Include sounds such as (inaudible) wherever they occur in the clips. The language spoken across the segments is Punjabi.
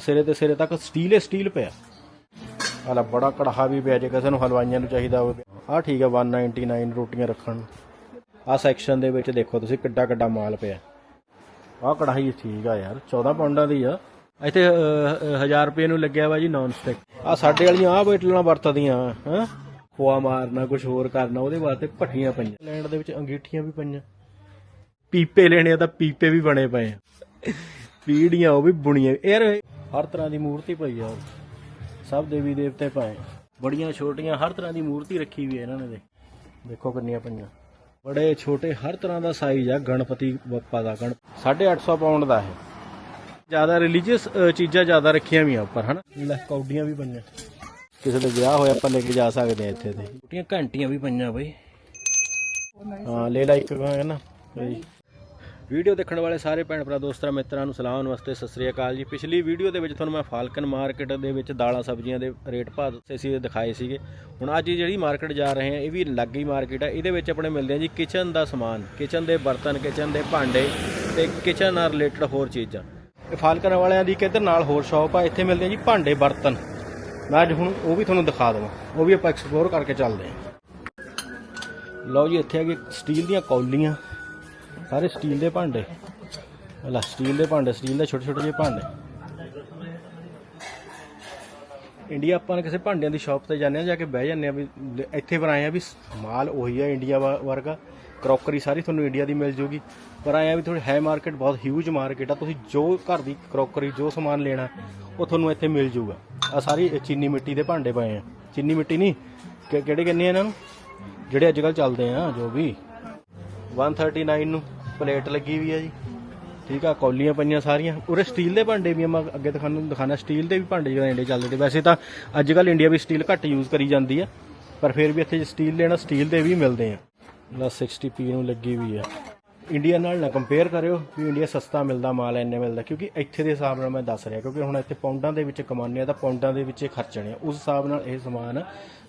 ਸਿਰੇ ਤੇ ਸਿਰੇ ਤੱਕ ਸਟੀਲ ਹੀ ਸਟੀਲ ਪਿਆ। ਆਲਾ ਬੜਾ ਕੜਾਹਾ ਵੀ ਪਿਆ, ਜੇ ਕਿਸੇ ਨੂੰ ਹਲਵਾਈਆਂ ਨੂੰ ਚਾਹੀਦਾ ਹੋਵੇ। ਆ ਠੀਕ ਹੈ 199 ਰੋਟੀਆਂ ਰੱਖਣ। ਆ ਸੈਕਸ਼ਨ ਦੇ ਵਿੱਚ ਦੇਖੋ ਤੁਸੀਂ ਕਿੱਡਾ ਕਿੱਡਾ ਮਾਲ ਪਿਆ। ਆਹ ਕੜਾਹੀ ਠੀਕ ਆ ਯਾਰ 14 ਪਾਉਂਡਾਂ ਦੀ ਆ। ਇੱਥੇ 1000 ਰੁਪਏ ਨੂੰ ਲੱਗਿਆ ਵਾ ਜੀ ਨਾਨ ਸਟਿਕ ਆ ਸਾਡੇ ਵਾਲੀਆਂ ਆ ਬੇਟਲਾਂ ਵਰਤਦੀਆਂ, ਹਾਂ? ਖੋਆ ਮਾਰਨਾ ਕੁਝ ਹੋਰ ਕਰਨਾ, ਉਹਦੇ ਵਾਸਤੇ ਭੱਠੀਆਂ ਪਈਆਂ। ਲੈਂਡ ਦੇ ਵਿੱਚ ਅੰਗੀਠੀਆਂ ਵੀ ਪਈਆਂ। ਪੀਪੇ ਲੈਣੇ ਆ ਤਾਂ ਪੀਪੇ ਵੀ ਬਣੇ ਪਏ ਆ। ਪੀੜੀਆਂ ਉਹ ਵੀ ਬੁਣੀਆਂ। ਯਾਰ ਹਰ ਤਰ੍ਹਾਂ ਦੀ ਮੂਰਤੀ ਪਈ ਆ। ਸਭ ਦੇਵੀ ਦੇਵਤੇ ਪਏ। ਬੜੀਆਂ ਛੋਟੀਆਂ ਹਰ ਤਰ੍ਹਾਂ ਦੀ ਮੂਰਤੀ ਰੱਖੀ ਵੀ ਹੈ ਇਹਨਾਂ ਨੇ ਦੇ ਦੇਖੋ ਕਿੰਨੀਆਂ ਪਈਆਂ। ਬੜੇ ਛੋਟੇ ਹਰ ਤਰ੍ਹਾਂ ਦਾ ਸਾਈਜ਼ ਆ ਗਣਪਤੀ ਬੱਪਾ ਦਾ। ਗਣ 850 ਪਾਉਂਡ ਦਾ ਹੈ ਜ਼ਿਆਦਾ ਰਿਲੀਜੀਅਸ ਚੀਜ਼ਾਂ ਜ਼ਿਆਦਾ ਰੱਖੀਆਂ ਵੀ ਆ ਉੱਪਰ, ਹਨਾ? ਲੈ, ਕੌਡੀਆਂ ਵੀ ਪਈਆਂ। ਕਿਸੇ ਦੇ ਵਿਆਹ ਹੋਇਆ ਆਪਾਂ ਲੈ ਕੇ ਜਾ ਸਕਦੇ ਆ ਇੱਥੇ ਤੇ। ਛੋਟੀਆਂ ਘੰਟੀਆਂ ਵੀ ਪਈਆਂ ਬਈ। ਹਾਂ, ਲੈ ਲੈ ਇੱਕ ਹੈ ਨਾ। ਬਈ। ਵੀਡੀਓ ਦੇਖਣ ਵਾਲੇ ਸਾਰੇ ਭੈਣ ਭਰਾ, ਦੋਸਤਾਂ, ਮਿੱਤਰਾਂ ਨੂੰ ਸਲਾਮ, ਨਮਸਤੇ, ਸਤਿ ਸ੍ਰੀ ਅਕਾਲ ਜੀ। ਪਿਛਲੀ ਵੀਡੀਓ ਦੇ ਵਿੱਚ ਤੁਹਾਨੂੰ ਮੈਂ ਫਾਲਕਨ ਮਾਰਕੀਟ ਦੇ ਵਿੱਚ ਦਾਲਾਂ, ਸਬਜ਼ੀਆਂ ਦੇ ਰੇਟ ਭਾਅ ਦੱਸੇ ਸੀ ਦਿਖਾਏ ਸੀਗੇ। ਹੁਣ ਅੱਜ ਜਿਹੜੀ ਮਾਰਕੀਟ ਜਾ ਰਹੇ ਆ ਇਹ ਵੀ ਲੱਗ ਹੀ ਮਾਰਕੀਟ ਆ ਇਹਦੇ ਵਿੱਚ ਆਪਣੇ ਮਿਲਦੇ ਆ ਜੀ ਕਿਚਨ ਦਾ ਸਮਾਨ, ਕਿਚਨ ਦੇ ਬਰਤਨ, ਕਿਚਨ ਦੇ ਭਾਂਡੇ ਤੇ ਕਿਚਨ ਨਾਲ ਰਿਲੇਟਡ ਹੋਰ ਚੀਜ਼ਾਂ। ਇਹ ਫਾਲਕਨ ਵਾਲਿਆਂ ਦੀ ਕਿੱਧਰ ਨਾਲ ਹੋਰ ਸ਼ਾਪ ਆ, ਇੱਥੇ ਮਿਲਦੇ ਆ ਜੀ ਭਾਂਡੇ, ਬਰਤਨ। ਮੈਂ ਅੱਜ ਹੁਣ ਉਹ ਵੀ ਤੁਹਾਨੂੰ ਦਿਖਾ ਦਵਾਂ, ਉਹ ਵੀ ਆਪਾਂ ਐਕਸਪਲੋਰ ਕਰਕੇ ਚੱਲਦੇ ਆ ਲਓ ਜੀ, ਇੱਥੇ ਆ ਗਏ ਸਟੀਲ ਦੀਆਂ ਕੌਲੀਆਂ। ਸਾਰੇ ਸਟੀਲ ਦੇ ਭਾਂਡੇ। ਲੈ, ਸਟੀਲ ਦੇ ਭਾਂਡੇ, ਸਟੀਲ ਦੇ ਛੋਟੇ ਛੋਟੇ ਜਿਹੇ ਭਾਂਡੇ। ਇੰਡੀਆ, ਆਪਾਂ ਨੇ ਕਿਸੇ ਭਾਂਡਿਆਂ ਦੀ ਸ਼ਾਪ ਤੇ ਜਾਂਦੇ ਆ ਜਾ ਕੇ ਬਹਿ ਜਾਂਦੇ ਆ ਵੀ ਇੱਥੇ ਪਰ ਆਏ ਆ ਵੀ ਮਾਲ ਉਹੀ ਆ ਇੰਡੀਆ ਵਾ- ਵਰਗਾ। ਕਰੋਕਰੀ ਸਾਰੀ ਤੁਹਾਨੂੰ ਇੰਡੀਆ ਦੀ ਮਿਲ ਜੂਗੀ। ਪਰ ਆਏ ਆ ਵੀ ਥੋੜੀ ਹੈ ਮਾਰਕੀਟ ਬਹੁਤ ਹਿਊਜ ਮਾਰਕੀਟ ਆ। ਤੁਸੀਂ ਜੋ ਘਰ ਦੀ ਕਰੋਕਰੀ, ਜੋ ਸਮਾਨ ਲੈਣਾ, ਉਹ ਤੁਹਾਨੂੰ ਇੱਥੇ ਮਿਲ ਜੂਗਾ। ਆ ਸਾਰੀ ਚੀਨੀ ਮਿੱਟੀ ਦੇ ਭਾਂਡੇ ਪਏ ਆ। ਚੀਨੀ ਮਿੱਟੀ ਨਹੀਂ ਕਿਹੜੇ ਕਹਿੰਦੇ ਆ ਇਹਨਾਂ ਨੂੰ? ਜਿਹੜੇ ਅੱਜ ਕੱਲ ਚੱਲਦੇ ਆ, ਜੋ ਵੀ। 139 ਨੂੰ। ਪਲੇਟ ਲੱਗੀ ਵੀ ਹੈ ਜੀ। ਠੀਕ ਆ, ਕੌਲੀਆਂ ਪਈਆਂ ਸਾਰੀਆਂ। ਉਰੇ ਸਟੀਲ ਦੇ ਭਾਂਡੇ ਵੀ ਆ, ਮੈਂ ਅੱਗੇ ਦਿਖਾਣ ਨੂੰ ਦਿਖਾਣਾ ਸਟੀਲ ਦੇ ਵੀ ਭਾਂਡੇ ਜਿਹੜੇ ਇੰਡੀਆ ਚੱਲਦੇ ਤੇ ਵੈਸੇ ਤਾਂ ਅੱਜ ਕੱਲ ਇੰਡੀਆ ਵੀ ਸਟੀਲ ਘੱਟ ਯੂਜ਼ ਕਰੀ ਜਾਂਦੀ ਆ, ਪਰ ਫਿਰ ਵੀ ਇੱਥੇ ਜੇ ਸਟੀਲ ਲੈਣਾ ਸਟੀਲ ਦੇ ਵੀ ਮਿਲਦੇ ਆ। ਲਾ 60p ਨੂੰ ਲੱਗੀ ਵੀ ਆ। ਇੰਡੀਆ ਨਾਲ ਨਾ ਕੰਪੇਅਰ ਕਰਿਓ ਵੀ ਇੰਡੀਆ ਸਸਤਾ ਮਿਲਦਾ, ਮਾਲ ਇੰਨੇ ਮਿਲਦਾ, ਕਿਉਂਕਿ ਇੱਥੇ ਦੇ ਹਿਸਾਬ ਨਾਲ ਮੈਂ ਦੱਸ ਰਿਹਾ, ਕਿਉਂਕਿ ਹੁਣ ਇੱਥੇ ਪਾਉਂਡਾਂ ਦੇ ਵਿੱਚ ਕਮਾਉਂਦੇ ਆ ਤਾਂ ਪਾਉਂਡਾਂ ਦੇ ਵਿੱਚ ਇਹ ਖਰਚਣੇ ਆ। ਉਸ ਹਿਸਾਬ ਨਾਲ ਇਹ ਸਮਾਨ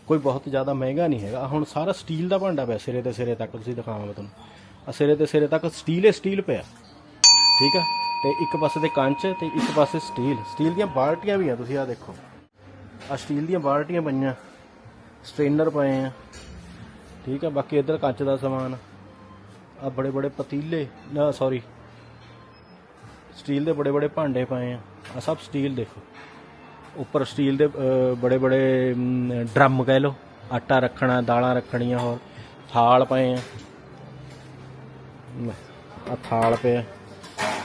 ਕੋਈ ਬਹੁਤ ਜ਼ਿਆਦਾ ਮਹਿੰਗਾ ਨਹੀਂ ਹੈਗਾ। ਆਹ ਹੁਣ ਸਾਰਾ ਸਟੀਲ ਦਾ ਭਾਂਡਾ ਪਿਆ ਸਿਰੇ ਤੇ ਸਿਰੇ ਤੱਕ ਤੁਸੀਂ ਦਿਖਾਵਾਂ ਮੈਂ ਤੁਹਾਨੂੰ। ਸਿਰੇ ਤੇ ਸਿਰੇ ਤੱਕ ਸਟੀਲ ਹੀ ਸਟੀਲ ਪਿਆ। ਠੀਕ ਹੈ ਤੇ ਇੱਕ ਪਾਸੇ ਤੇ ਕੰਚ ਤੇ ਇੱਕ ਪਾਸੇ ਸਟੀਲ। ਸਟੀਲ ਦੀਆਂ ਬਾਲਟੀਆਂ ਵੀ ਆ, ਤੁਸੀਂ ਆ ਦੇਖੋ। ਆ ਸਟੀਲ ਦੀਆਂ ਬਾਲਟੀਆਂ ਪਈਆਂ। ਸਟ੍ਰੇਨਰ ਪਏ ਆ। ਠੀਕ ਆ? ਬਾਕੀ ਇੱਧਰ ਕੰਚ ਦਾ ਸਮਾਨ। ਆ ਬੜੇ ਬੜੇ ਪਤੀਲੇ, ਨਾ ਸੌਰੀ ਸਟੀਲ ਦੇ ਬੜੇ ਬੜੇ ਭਾਂਡੇ ਪਏ ਆ। ਆ ਸਭ ਸਟੀਲ ਦੇਖੋ। ਉੱਪਰ ਸਟੀਲ ਦੇ ਬੜੇ ਬੜੇ ਡਰਮ ਕਹਿ ਲਓ। ਆਟਾ ਰੱਖਣਾ, ਦਾਲਾਂ ਰੱਖਣੀਆਂ ਹੋਰ। ਥਾਲ ਪਏ ਆ। ਆ ਥਾਲ ਪਿਆ।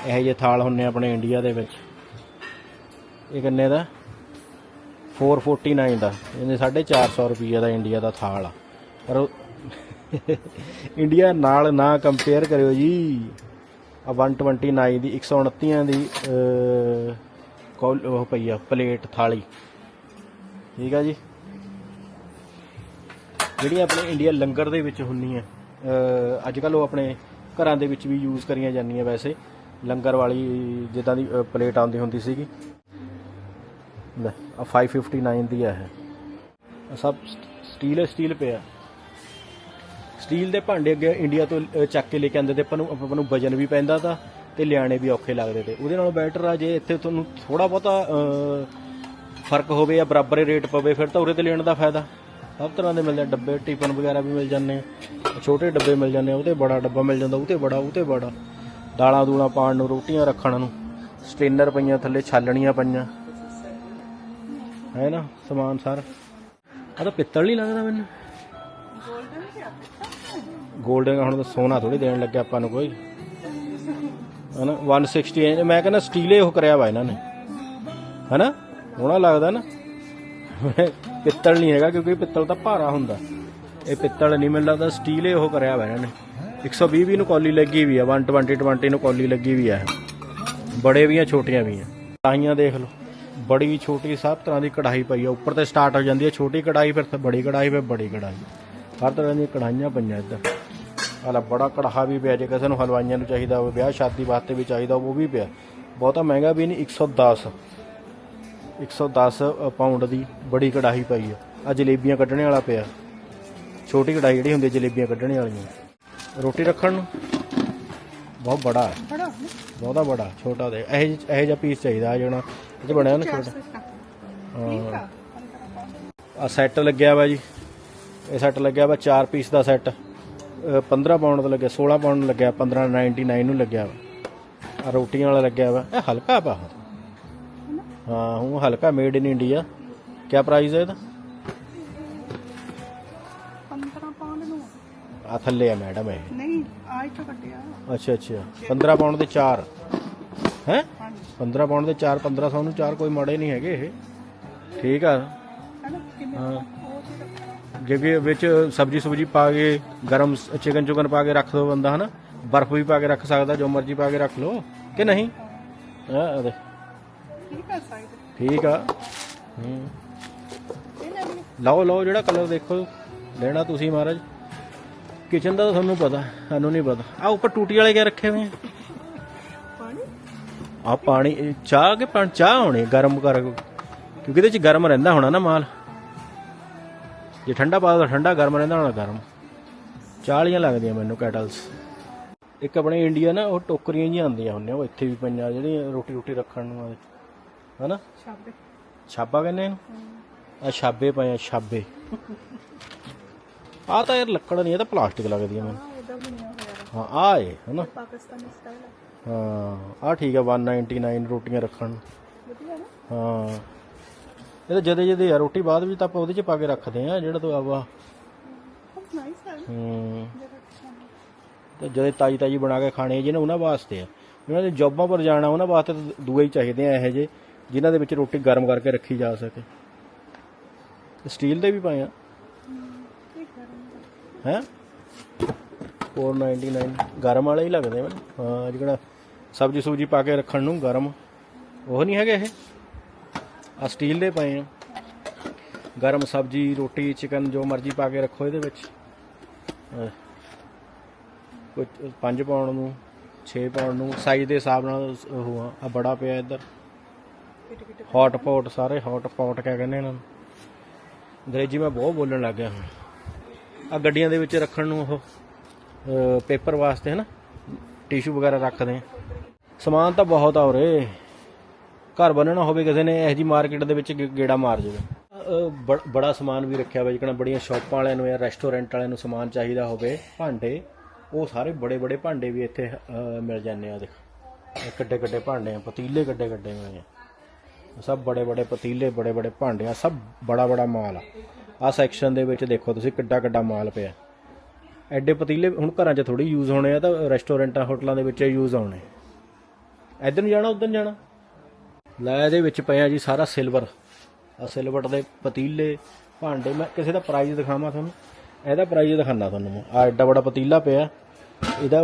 ਇਹੋ ਜਿਹੇ ਥਾਲ ਹੁੰਨੇ ਆਪਣੇ ਇੰਡੀਆ ਦੇ ਵਿੱਚ। ਇਹ ਕਿੰਨੇ ਦਾ? 449 ਦਾ। ਇਹਨੇ 450 ਰੁਪਈਆ ਦਾ ਇੰਡੀਆ ਦਾ ਥਾਲ ਆ। ਪਰ ਉਹ (laughs) ਇੰਡੀਆ ਨਾਲ ਨਾ ਕੰਪੇਅਰ ਕਰਿਓ ਜੀ। ਆ 129 ਦੀ 129 ਦੀ ਅਹ, ਉਹ ਪਈ ਆ ਪਲੇਟ ਥਾਲੀ। ਠੀਕ ਆ ਜੀ? ਜਿਹੜੀਆਂ ਆਪਣੇ ਇੰਡੀਆ ਲੰਗਰ ਦੇ ਵਿੱਚ ਹੁੰਦੀਆਂ ਅੱਜ ਕੱਲ ਉਹ ਆਪਣੇ ਘਰਾਂ ਦੇ ਵਿੱਚ ਵੀ ਯੂਜ਼ ਕਰੀਆਂ ਜਾਂਦੀਆਂ ਵੈਸੇ। ਲੰਗਰ ਵਾਲੀ ਜਿੱਦਾਂ ਦੀ ਪਲੇਟ ਆਉਂਦੀ ਹੁੰਦੀ ਸੀਗੀ। ਲੈ ਆ 559 ਦੀ ਆ ਇਹ। ਸਭ ਸਟੀਲ ਸਟੀਲ ਪਿਆ। ਸਟੀਲ ਦੇ ਭਾਂਡੇ ਅੱਗੇ ਇੰਡੀਆ ਤੋਂ ਚੱਕ ਕੇ ਲੈ ਕੇ ਆਉਂਦੇ ਤੇ ਆਪਾਂ ਨੂੰ ਆਪਾਂ ਨੂੰ ਵਜਨ ਵੀ ਪੈਂਦਾ ਤਾਂ ਤੇ ਲਿਆਣੇ ਵੀ ਔਖੇ ਲੱਗਦੇ ਤੇ। ਉਹਦੇ ਨਾਲੋਂ ਬੈਟਰ ਆ, ਜੇ ਇੱਥੇ ਤੁਹਾਨੂੰ ਥੋੜਾ ਬਹੁਤਾ ਫ਼ਰਕ ਹੋਵੇ ਜਾਂ ਬਰਾਬਰ ਰੇਟ ਪਵੇ, ਫਿਰ ਤਾਂ ਉਰੇ ਤੇ ਲੈਣ ਦਾ ਫਾਇਦਾ। ਸਭ ਤਰ੍ਹਾਂ ਦੇ ਮਿਲਦੇ ਆ, ਡੱਬੇ ਟਿਫਨ ਵਗੈਰਾ ਵੀ ਮਿਲ ਜਾਂਦੇ ਆ। ਛੋਟੇ ਡੱਬੇ ਮਿਲ ਜਾਂਦੇ ਆ ਉਹਤੇ ਬੜਾ ਡੱਬਾ ਮਿਲ ਜਾਂਦਾ ਉਹਤੇ ਬੜਾ ਉਹਤੇ ਬੜਾ। ਦਾਲਾਂ ਦੂਲਾਂ ਪਾਣ ਨੂੰ ਰੋਟੀਆਂ ਰੱਖਣ ਨੂੰ ਸਟੇਨਰ ਪਈਆਂ ਥੱਲੇ ਛਾਲਣੀਆਂ ਪਈਆਂ। ਹੈ ਨਾ ਸਮਾਨ ਸਾਰਾ। ਆ ਤਾਂ ਪਿੱਤਲ ਨਹੀਂ ਲੱਗਦਾ ਮੈਨੂੰ। ਗੋਲਡਨ ਹੁਣ ਤਾਂ ਸੋਨਾ ਥੋੜੀ ਦੇਣ ਲੱਗਿਆ ਆਪਾਂ ਨੂੰ ਕੋਈ। ਹਨਾ 160 ਇੰਚ ਮੈਂ ਕਹਿੰਦਾ ਸਟੀਲੇ ਉਹ ਕਰਿਆ ਵਾ ਇਹਨਾਂ ਨੇ। ਹਨਾ ਸੋਹਣਾ ਲੱਗਦਾ ਨਾ। ਪਿੱਤਲ ਨਹੀਂ ਹੈਗਾ ਕਿਉਂਕਿ ਪਿੱਤਲ ਤਾਂ ਭਾਰਾ ਹੁੰਦਾ। ਇਹ ਪਿੱਤਲ ਨਹੀਂ, ਮੈਨੂੰ ਲੱਗਦਾ ਹੀ ਉਹ ਕਰਿਆ ਹੋਇਆ ਇਹਨਾਂ। ਨੇ 120 ਵੀ ਨੂੰ ਕੌਲੀ ਲੱਗੀ ਵੀ ਆ 120 20 ਨੂੰ ਕੌਲੀ ਲੱਗੀ ਵੀ ਆ। ਬੜੇ ਵੀ ਆ, ਛੋਟੀਆਂ ਵੀ ਆ। ਕੜਾਹੀਆਂ ਦੇਖ ਲਓ, ਬੜੀ ਛੋਟੀ, ਸਭ ਤਰ੍ਹਾਂ ਦੀ ਕੜਾਈ ਪਈ ਆ। ਉੱਪਰ ਤੇ ਸਟਾਰਟ ਹੋ ਜਾਂਦੀ ਹੈ ਛੋਟੀ ਕੜਾਈ ਫਿਰ ਤੇ ਬੜੀ ਕੜਾਈ ਫਿਰ ਬੜੀ ਕੜਾਈ ਹਰ ਤਰ੍ਹਾਂ ਦੀਆਂ ਕੜਾਈਆਂ ਪਈਆਂ ਇੱਧਰ। ਹਾਲਾ ਬੜਾ ਕੜਾਹਾ ਵੀ ਪਿਆ, ਜੇ ਕਿਸੇ ਨੂੰ ਹਲਵਾਈਆਂ ਨੂੰ ਚਾਹੀਦਾ ਹੋਵੇ, ਵਿਆਹ ਸ਼ਾਦੀ ਵਾਸਤੇ ਵੀ ਚਾਹੀਦਾ ਉਹ ਵੀ ਪਿਆ। ਬਹੁਤਾ ਮਹਿੰਗਾ ਵੀ ਨਹੀਂ 110 110 ਪਾਉਂਡ ਦੀ ਬੜੀ ਕੜਾਹੀ ਪਈ ਆ। ਆ ਜਲੇਬੀਆਂ ਕੱਢਣੇ ਵਾਲਾ ਪਿਆ। ਛੋਟੀ ਕੜਾਹੀ ਜਿਹੜੀ ਹੁੰਦੀ ਜਲੇਬੀਆਂ ਕੱਢਣੇ ਵਾਲੀਆਂ। ਰੋਟੀ ਰੱਖਣ ਨੂੰ? ਬਹੁਤ ਬੜਾ ਹੈ ਬਹੁਤਾ ਬੜਾ ਛੋਟਾ ਦੇ ਇਹ ਇਹ ਜਿਹਾ ਪੀਸ ਚਾਹੀਦਾ ਆ ਜਿਹੜਾ ਇਹ ਬਣਿਆ ਨਾ ਛੋਟਾ। ਆ। ਸੈੱਟ ਲੱਗਿਆ ਵਾ ਜੀ। ਇਹ ਸੈੱਟ ਲੱਗਿਆ ਵਾ 4 ਪੀਸ ਦਾ ਸੈੱਟ 15 ਪਾਉਂਡ ਦਾ ਲੱਗਿਆ 16 ਪਾਉਂਡ ਲੱਗਿਆ 1599 ਨੂੰ ਲੱਗਿਆ ਵਾ। ਆ ਰੋਟੀਆਂ ਵਾਲਾ ਲੱਗਿਆ ਵਾ। ਇਹ ਹਲਕਾ ਪਾ ਹਾਂ ਹੁਣ ਹਲਕਾ ਮੇਡ ਇਨ ਇੰਡੀਆ ਕੀ ਪ੍ਰਾਈਸ ਹੈ ਇਹਦਾ? 15 ਪਾਉਂਡ ਨੂੰ। ਆ ਥੱਲੇ ਆ ਮੈਡਮ ਇਹ। ਨਹੀਂ ਆ ਇੱਥੋਂ ਕੱਟਿਆ ਅੱਛਾ ਅੱਛਾ। 15 ਪਾਉਂਡ ਦੇ 4 ਹੈ? ਹਾਂਜੀ। 15 ਪਾਉਂਡ ਦੇ 4 1500 ਨੂੰ 4 ਕੋਈ ਮਾੜੇ ਨਹੀਂ ਹੈਗੇ ਇਹ। ਠੀਕ ਆ। ਹਾਂ। ਜੇ ਵਿੱਚ ਸਬਜੀ ਸੁਬਜੀ ਪਾ ਕੇ ਗਰਮ ਚਿਕਨ ਚੁਕਨ ਪਾ ਕੇ ਰੱਖ ਦੋ ਬੰਦਾ ਹਨਾ। ਬਰਫ ਵੀ ਪਾ ਕੇ ਰੱਖ ਸਕਦਾ ਜੋ ਮਰਜ਼ੀ ਪਾ ਕੇ ਰੱਖ ਲੋ ਕਿ ਨਹੀਂ? ਹਾਂ। ਆ ਦੇ ਠੀਕ ਆ ਹੂੰ ਇਹ ਲੈ ਲਈ ਲਓ ਲਓ ਜਿਹੜਾ ਕਲਰ ਦੇਖੋ। ਲੈਣਾ ਤੁਸੀਂ ਮਹਾਰਾਜ। ਕਿਚਨ ਦਾ ਤਾਂ ਤੁਹਾਨੂੰ ਪਤਾ ਸਾਨੂੰ ਨਹੀਂ ਪਤਾ। ਆ ਉੱਪਰ ਟੂਟੀ ਵਾਲੇ ਕਿਆ ਰੱਖੇ ਹੋਏ ਆ? ਪਾਣੀ? ਆ ਪਾਣੀ ਇਹ ਚਾਹ ਕੇ ਪਾਣੀ? ਚਾਹ ਹੋਣੀ ਗਰਮ ਕਰ ਕਿਉਂਕਿ ਇਹਦੇ ਚ ਗਰਮ ਰਹਿੰਦਾ ਹੋਣਾ ਨਾ ਮਾਲ। ਜੇ ਠੰਡਾ ਪਾ ਤਾਂ ਠੰਡਾ ਗਰਮ ਰਹਿੰਦਾ ਹੋਣਾ ਗਰਮ। ਚਾਲੀਆਂ ਲੱਗਦੀਆਂ ਮੈਨੂੰ ਕੈਟਲਸ ਇੱਕ ਆਪਣੇ ਇੰਡੀਆ ਨਾ ਉਹ ਟੋਕਰੀਆਂ ਜਿਹੀਆਂ ਆਉਂਦੀਆਂ ਹੁੰਦੀਆਂ ਉਹ ਇੱਥੇ ਵੀ ਪਈਆਂ ਜਿਹੜੀਆਂ ਰੋਟੀ ਰੋਟੀ ਰੱਖਣ ਨੂੰ ਆ ਹਨਾ? ਛਾਪੇ ਛਾਪਾ ਕਹਿੰਦੇ ਇਹਨੂੰ? ਆ ਛਾਬੇ ਪਏ ਆ ਛਾਬੇ। ਆ ਤਾਂ ਯਾਰ ਲੱਕੜ ਨਹੀਂ ਇਹ ਤਾਂ ਪਲਾਸਟਿਕ ਲੱਗਦੀ ਆ ਮੈਨੂੰ। ਬਣਿਆ ਹੋਇਆ ਵਾ। ਹਾਂ ਆ ਏ ਹਨਾ? ਪਾਕਿਸਤਾਨੀ ਸਟਾਈਲ ਹੈ ਹਾਂ ਆ ਠੀਕ ਆ 199 ਰੋਟੀਆਂ ਰੱਖਣ। ਨੂੰ। ਵਧੀਆ ਨਾ? ਹਾਂ। ਇਹ ਤਾਂ ਜਦੇ ਜਦੇ ਆ ਰੋਟੀ ਬਾਅਦ ਵਿੱਚ ਤਾਂ ਆਪਾਂ ਉਹਦੇ ਚ ਪਾ ਕੇ ਰੱਖਦੇ ਆ ਜਿਹੜਾ ਤੋਂ ਆਵਾ। ਬਹੁਤ ਨਾਈਸ ਹੈ ਹੂੰ। ਜਿਹੜਾ ਖਾਣਾ। ਤੇ ਜਦੇ ਤਾਜੀ ਤਾਜੀ ਬਣਾ ਕੇ ਖਾਣੇ ਜਿਹਨੇ ਉਹਨਾਂ ਵਾਸਤੇ ਆ। ਉਹਨਾਂ ਦੇ ਜੌਬਾਂ ਪਰ ਜਾਣਾ ਉਹਨਾਂ ਵਾਸਤੇ ਤਾਂ ਦੂਏ ਹੀ ਚਾਹੀਦੇ ਆ ਇਹੋ ਜਿਹੇ। ਜਿਨ੍ਹਾਂ ਦੇ ਵਿੱਚ ਰੋਟੀ ਗਰਮ ਕਰਕੇ ਰੱਖੀ ਜਾ ਸਕੇ। ਸਟੀਲ ਦੇ ਵੀ ਪਏ ਆ। ਇਹ ਗਰਮ ਹੈ 499 ਗਰਮ ਵਾਲੇ ਹੀ ਲੱਗਦੇ ਮੈਨੂੰ ਹਾਂ ਜਿਹੜਾ ਸਬਜੀ ਸੂਜੀ ਪਾ ਕੇ ਰੱਖਣ ਨੂੰ ਗਰਮ। ਉਹ ਨਹੀਂ ਹੈਗੇ ਇਹ। ਆ ਸਟੀਲ ਦੇ ਪਏ ਆ। ਗਰਮ ਸਬਜੀ, ਰੋਟੀ ਚਿਕਨ ਜੋ ਮਰਜ਼ੀ ਪਾ ਕੇ ਰੱਖੋ ਇਹਦੇ ਵਿੱਚ। ਅਹ ਕੋਈ 5 ਪਾਉਣ ਨੂੰ 6 ਪਾਉਣ ਨੂੰ ਸਾਈਜ਼ ਦੇ ਹਿਸਾਬ ਨਾਲ ਉਹ ਆ, ਆਹ ਬੜਾ ਪਿਆ ਇੱਧਰ। ਕਿਟ ਸਾਰੇ ਹੌਟ ਪੌਟ ਕਿਆ ਕਹਿੰਦੇ ਇਹਨਾਂ ਨੂੰ? ਅੰਗਰੇਜ਼ੀ ਮੈਂ ਬਹੁਤ ਬੋਲਣ ਲੱਗ ਗਿਆ ਹੁਣ। ਆ ਗੱਡੀਆਂ ਦੇ ਵਿੱਚ ਰੱਖਣ ਨੂੰ ਉਹ ਪੇਪਰ ਵਾਸਤੇ ਹੈ ਨਾ ਟਿਸ਼ੂ ਵਗੈਰਾ ਰੱਖਦੇ ਆ। ਸਮਾਨ ਤਾਂ ਬਹੁਤ ਆ ਉਰੇ। ਘਰ ਬਣਨਾ ਹੋਵੇ ਕਿਸੇ ਨੇ, ਇਹੋ ਜੀ ਮਾਰਕੀਟ ਦੇ ਵਿੱਚ ਗੇੜਾ ਮਾਰ ਜਾਵੇ। ਬ- ਬੜਾ ਸਮਾਨ ਵੀ ਰੱਖਿਆ ਹੋਇਆ, ਜਿਕਣਾ ਬੜੀਆਂ ਸ਼ਾਪਾਂ ਵਾਲਿਆਂ ਨੂੰ ਜਾਂ ਰੈਸਟੋਰੈਂਟ ਵਾਲਿਆਂ ਨੂੰ ਸਮਾਨ ਚਾਹੀਦਾ ਹੋਵੇ। ਭਾਂਡੇ, ਉਹ ਸਾਰੇ ਬੜੇ ਬੜੇ ਭਾਂਡੇ ਵੀ ਇੱਥੇ ਮਿਲ ਜਾਂਦੇ ਆ, ਦੇਖ। ਕੱਡੇ ਕੱਡੇ ਭਾਂਡੇ ਆ, ਪਤੀਲੇ ਕੱਡੇ ਕੱਡੇ ਹੋਏ ਆ। ਸਭ ਬੜੇ ਬੜੇ ਪਤੀਲੇ, ਬੜੇ ਬੜੇ ਭਾਂਡੇ ਆ ਸਭ ਬੜਾ ਬੜਾ ਮਾਲ ਆ। ਆ ਸੈਕਸ਼ਨ ਦੇ ਵਿੱਚ ਦੇਖੋ ਤੁਸੀਂ ਕਿੱਡਾ ਕਿੱਡਾ ਮਾਲ ਪਿਆ। ਐਡੇ ਪਤੀਲੇ ਹੁਣ ਘਰਾਂ 'ਚ ਥੋੜੀ ਯੂਜ਼ ਹੋਣੇ ਆ ਤਾਂ ਰੈਸਟੋਰੈਂਟਾਂ ਹੋਟਲਾਂ ਦੇ ਵਿੱਚ ਯੂਜ਼ ਆਉਣੇ। ਇੱਧਰ ਨੂੰ ਜਾਣਾ, ਉੱਧਰ ਨੂੰ ਜਾਣਾ? ਲੈ ਇਹਦੇ ਵਿੱਚ ਪਿਆ ਜੀ ਸਾਰਾ ਸਿਲਵਰ ਆ ਸਿਲਵਰ ਦੇ ਪਤੀਲੇ, ਭਾਂਡੇ, ਮੈਂ ਕਿਸੇ ਦਾ ਪ੍ਰਾਈਸ ਦਿਖਾਵਾਂ ਤੁਹਾਨੂੰ। ਇਹਦਾ ਪ੍ਰਾਈਸ ਦਿਖਾਣਾ ਤੁਹਾਨੂੰ ਮੈਂ। ਆ ਐਡਾ ਬੜਾ ਪਤੀਲਾ ਪਿਆ। ਇਹਦਾ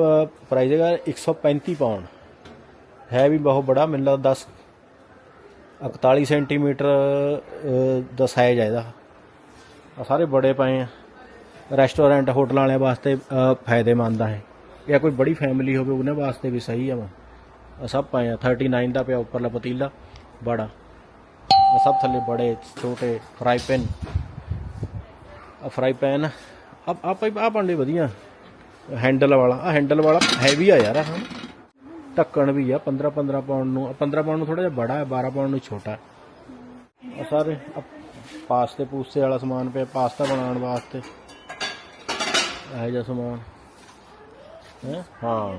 ਪ੍ਰਾਈਸ ਹੈਗਾ 135 ਪਾਉਂਡ ਹੈ ਵੀ ਬਹੁਤ ਬੜਾ, ਮੈਨੂੰ ਲੱਗਦਾ 10 41 ਸੈਂਟੀਮੀਟਰ ਦਾ ਸਾਈਜ਼ ਹੈ ਇਹਦਾ। ਆ ਸਾਰੇ ਬੜੇ ਪਏ ਆ। ਰੈਸਟੋਰੈਂਟ ਹੋਟਲਾਂ ਵਾਲਿਆਂ ਵਾਸਤੇ ਫਾਇਦੇਮੰਦ ਆ ਇਹ। ਜਾਂ ਕੋਈ ਬੜੀ ਫੈਮਿਲੀ ਹੋਵੇ, ਉਹਨਾਂ ਵਾਸਤੇ ਵੀ ਸਹੀ ਆ ਵਾ। ਆ ਸਭ ਪਏ ਆ। 39 ਦਾ ਪਿਆ ਉੱਪਰਲਾ ਪਤੀਲਾ, ਬੜਾ। ਸਭ ਥੱਲੇ ਬੜੇ, ਛੋਟੇ ਫਰਾਈ ਪੈਨ ਆ ਫਰਾਈ ਪੈਨ ਆ ਆ ਭਾਈ ਆ ਭਾਂਡੇ ਵਧੀਆ। ਹੈਂਡਲ ਵਾਲਾ ਆ ਹੈਂਡਲ ਵਾਲਾ ਹੈਵੀ ਆ ਯਾਰ, ਆਹ। ਢੱਕਣ ਵੀ ਆ 15 15 ਪਾਉਂਡ ਨੂੰ 15 ਪਾਉਂਡ ਨੂੰ ਥੋੜਾ ਜਿਹਾ ਬੜਾ ਹੈ 12 ਪਾਉਂਡ ਨੂੰ ਛੋਟਾ ਆ ਸਾਰੇ ਪਾਸਤੇ ਪੂਸਤੇ ਵਾਲਾ ਸਮਾਨ ਪਿਆ ਪਾਸਤਾ ਬਣਾਉਣ ਵਾਸਤੇ। ਇਹ ਜਿਹਾ ਸਮਾਨ। ਹੈ? ਹਾਂ।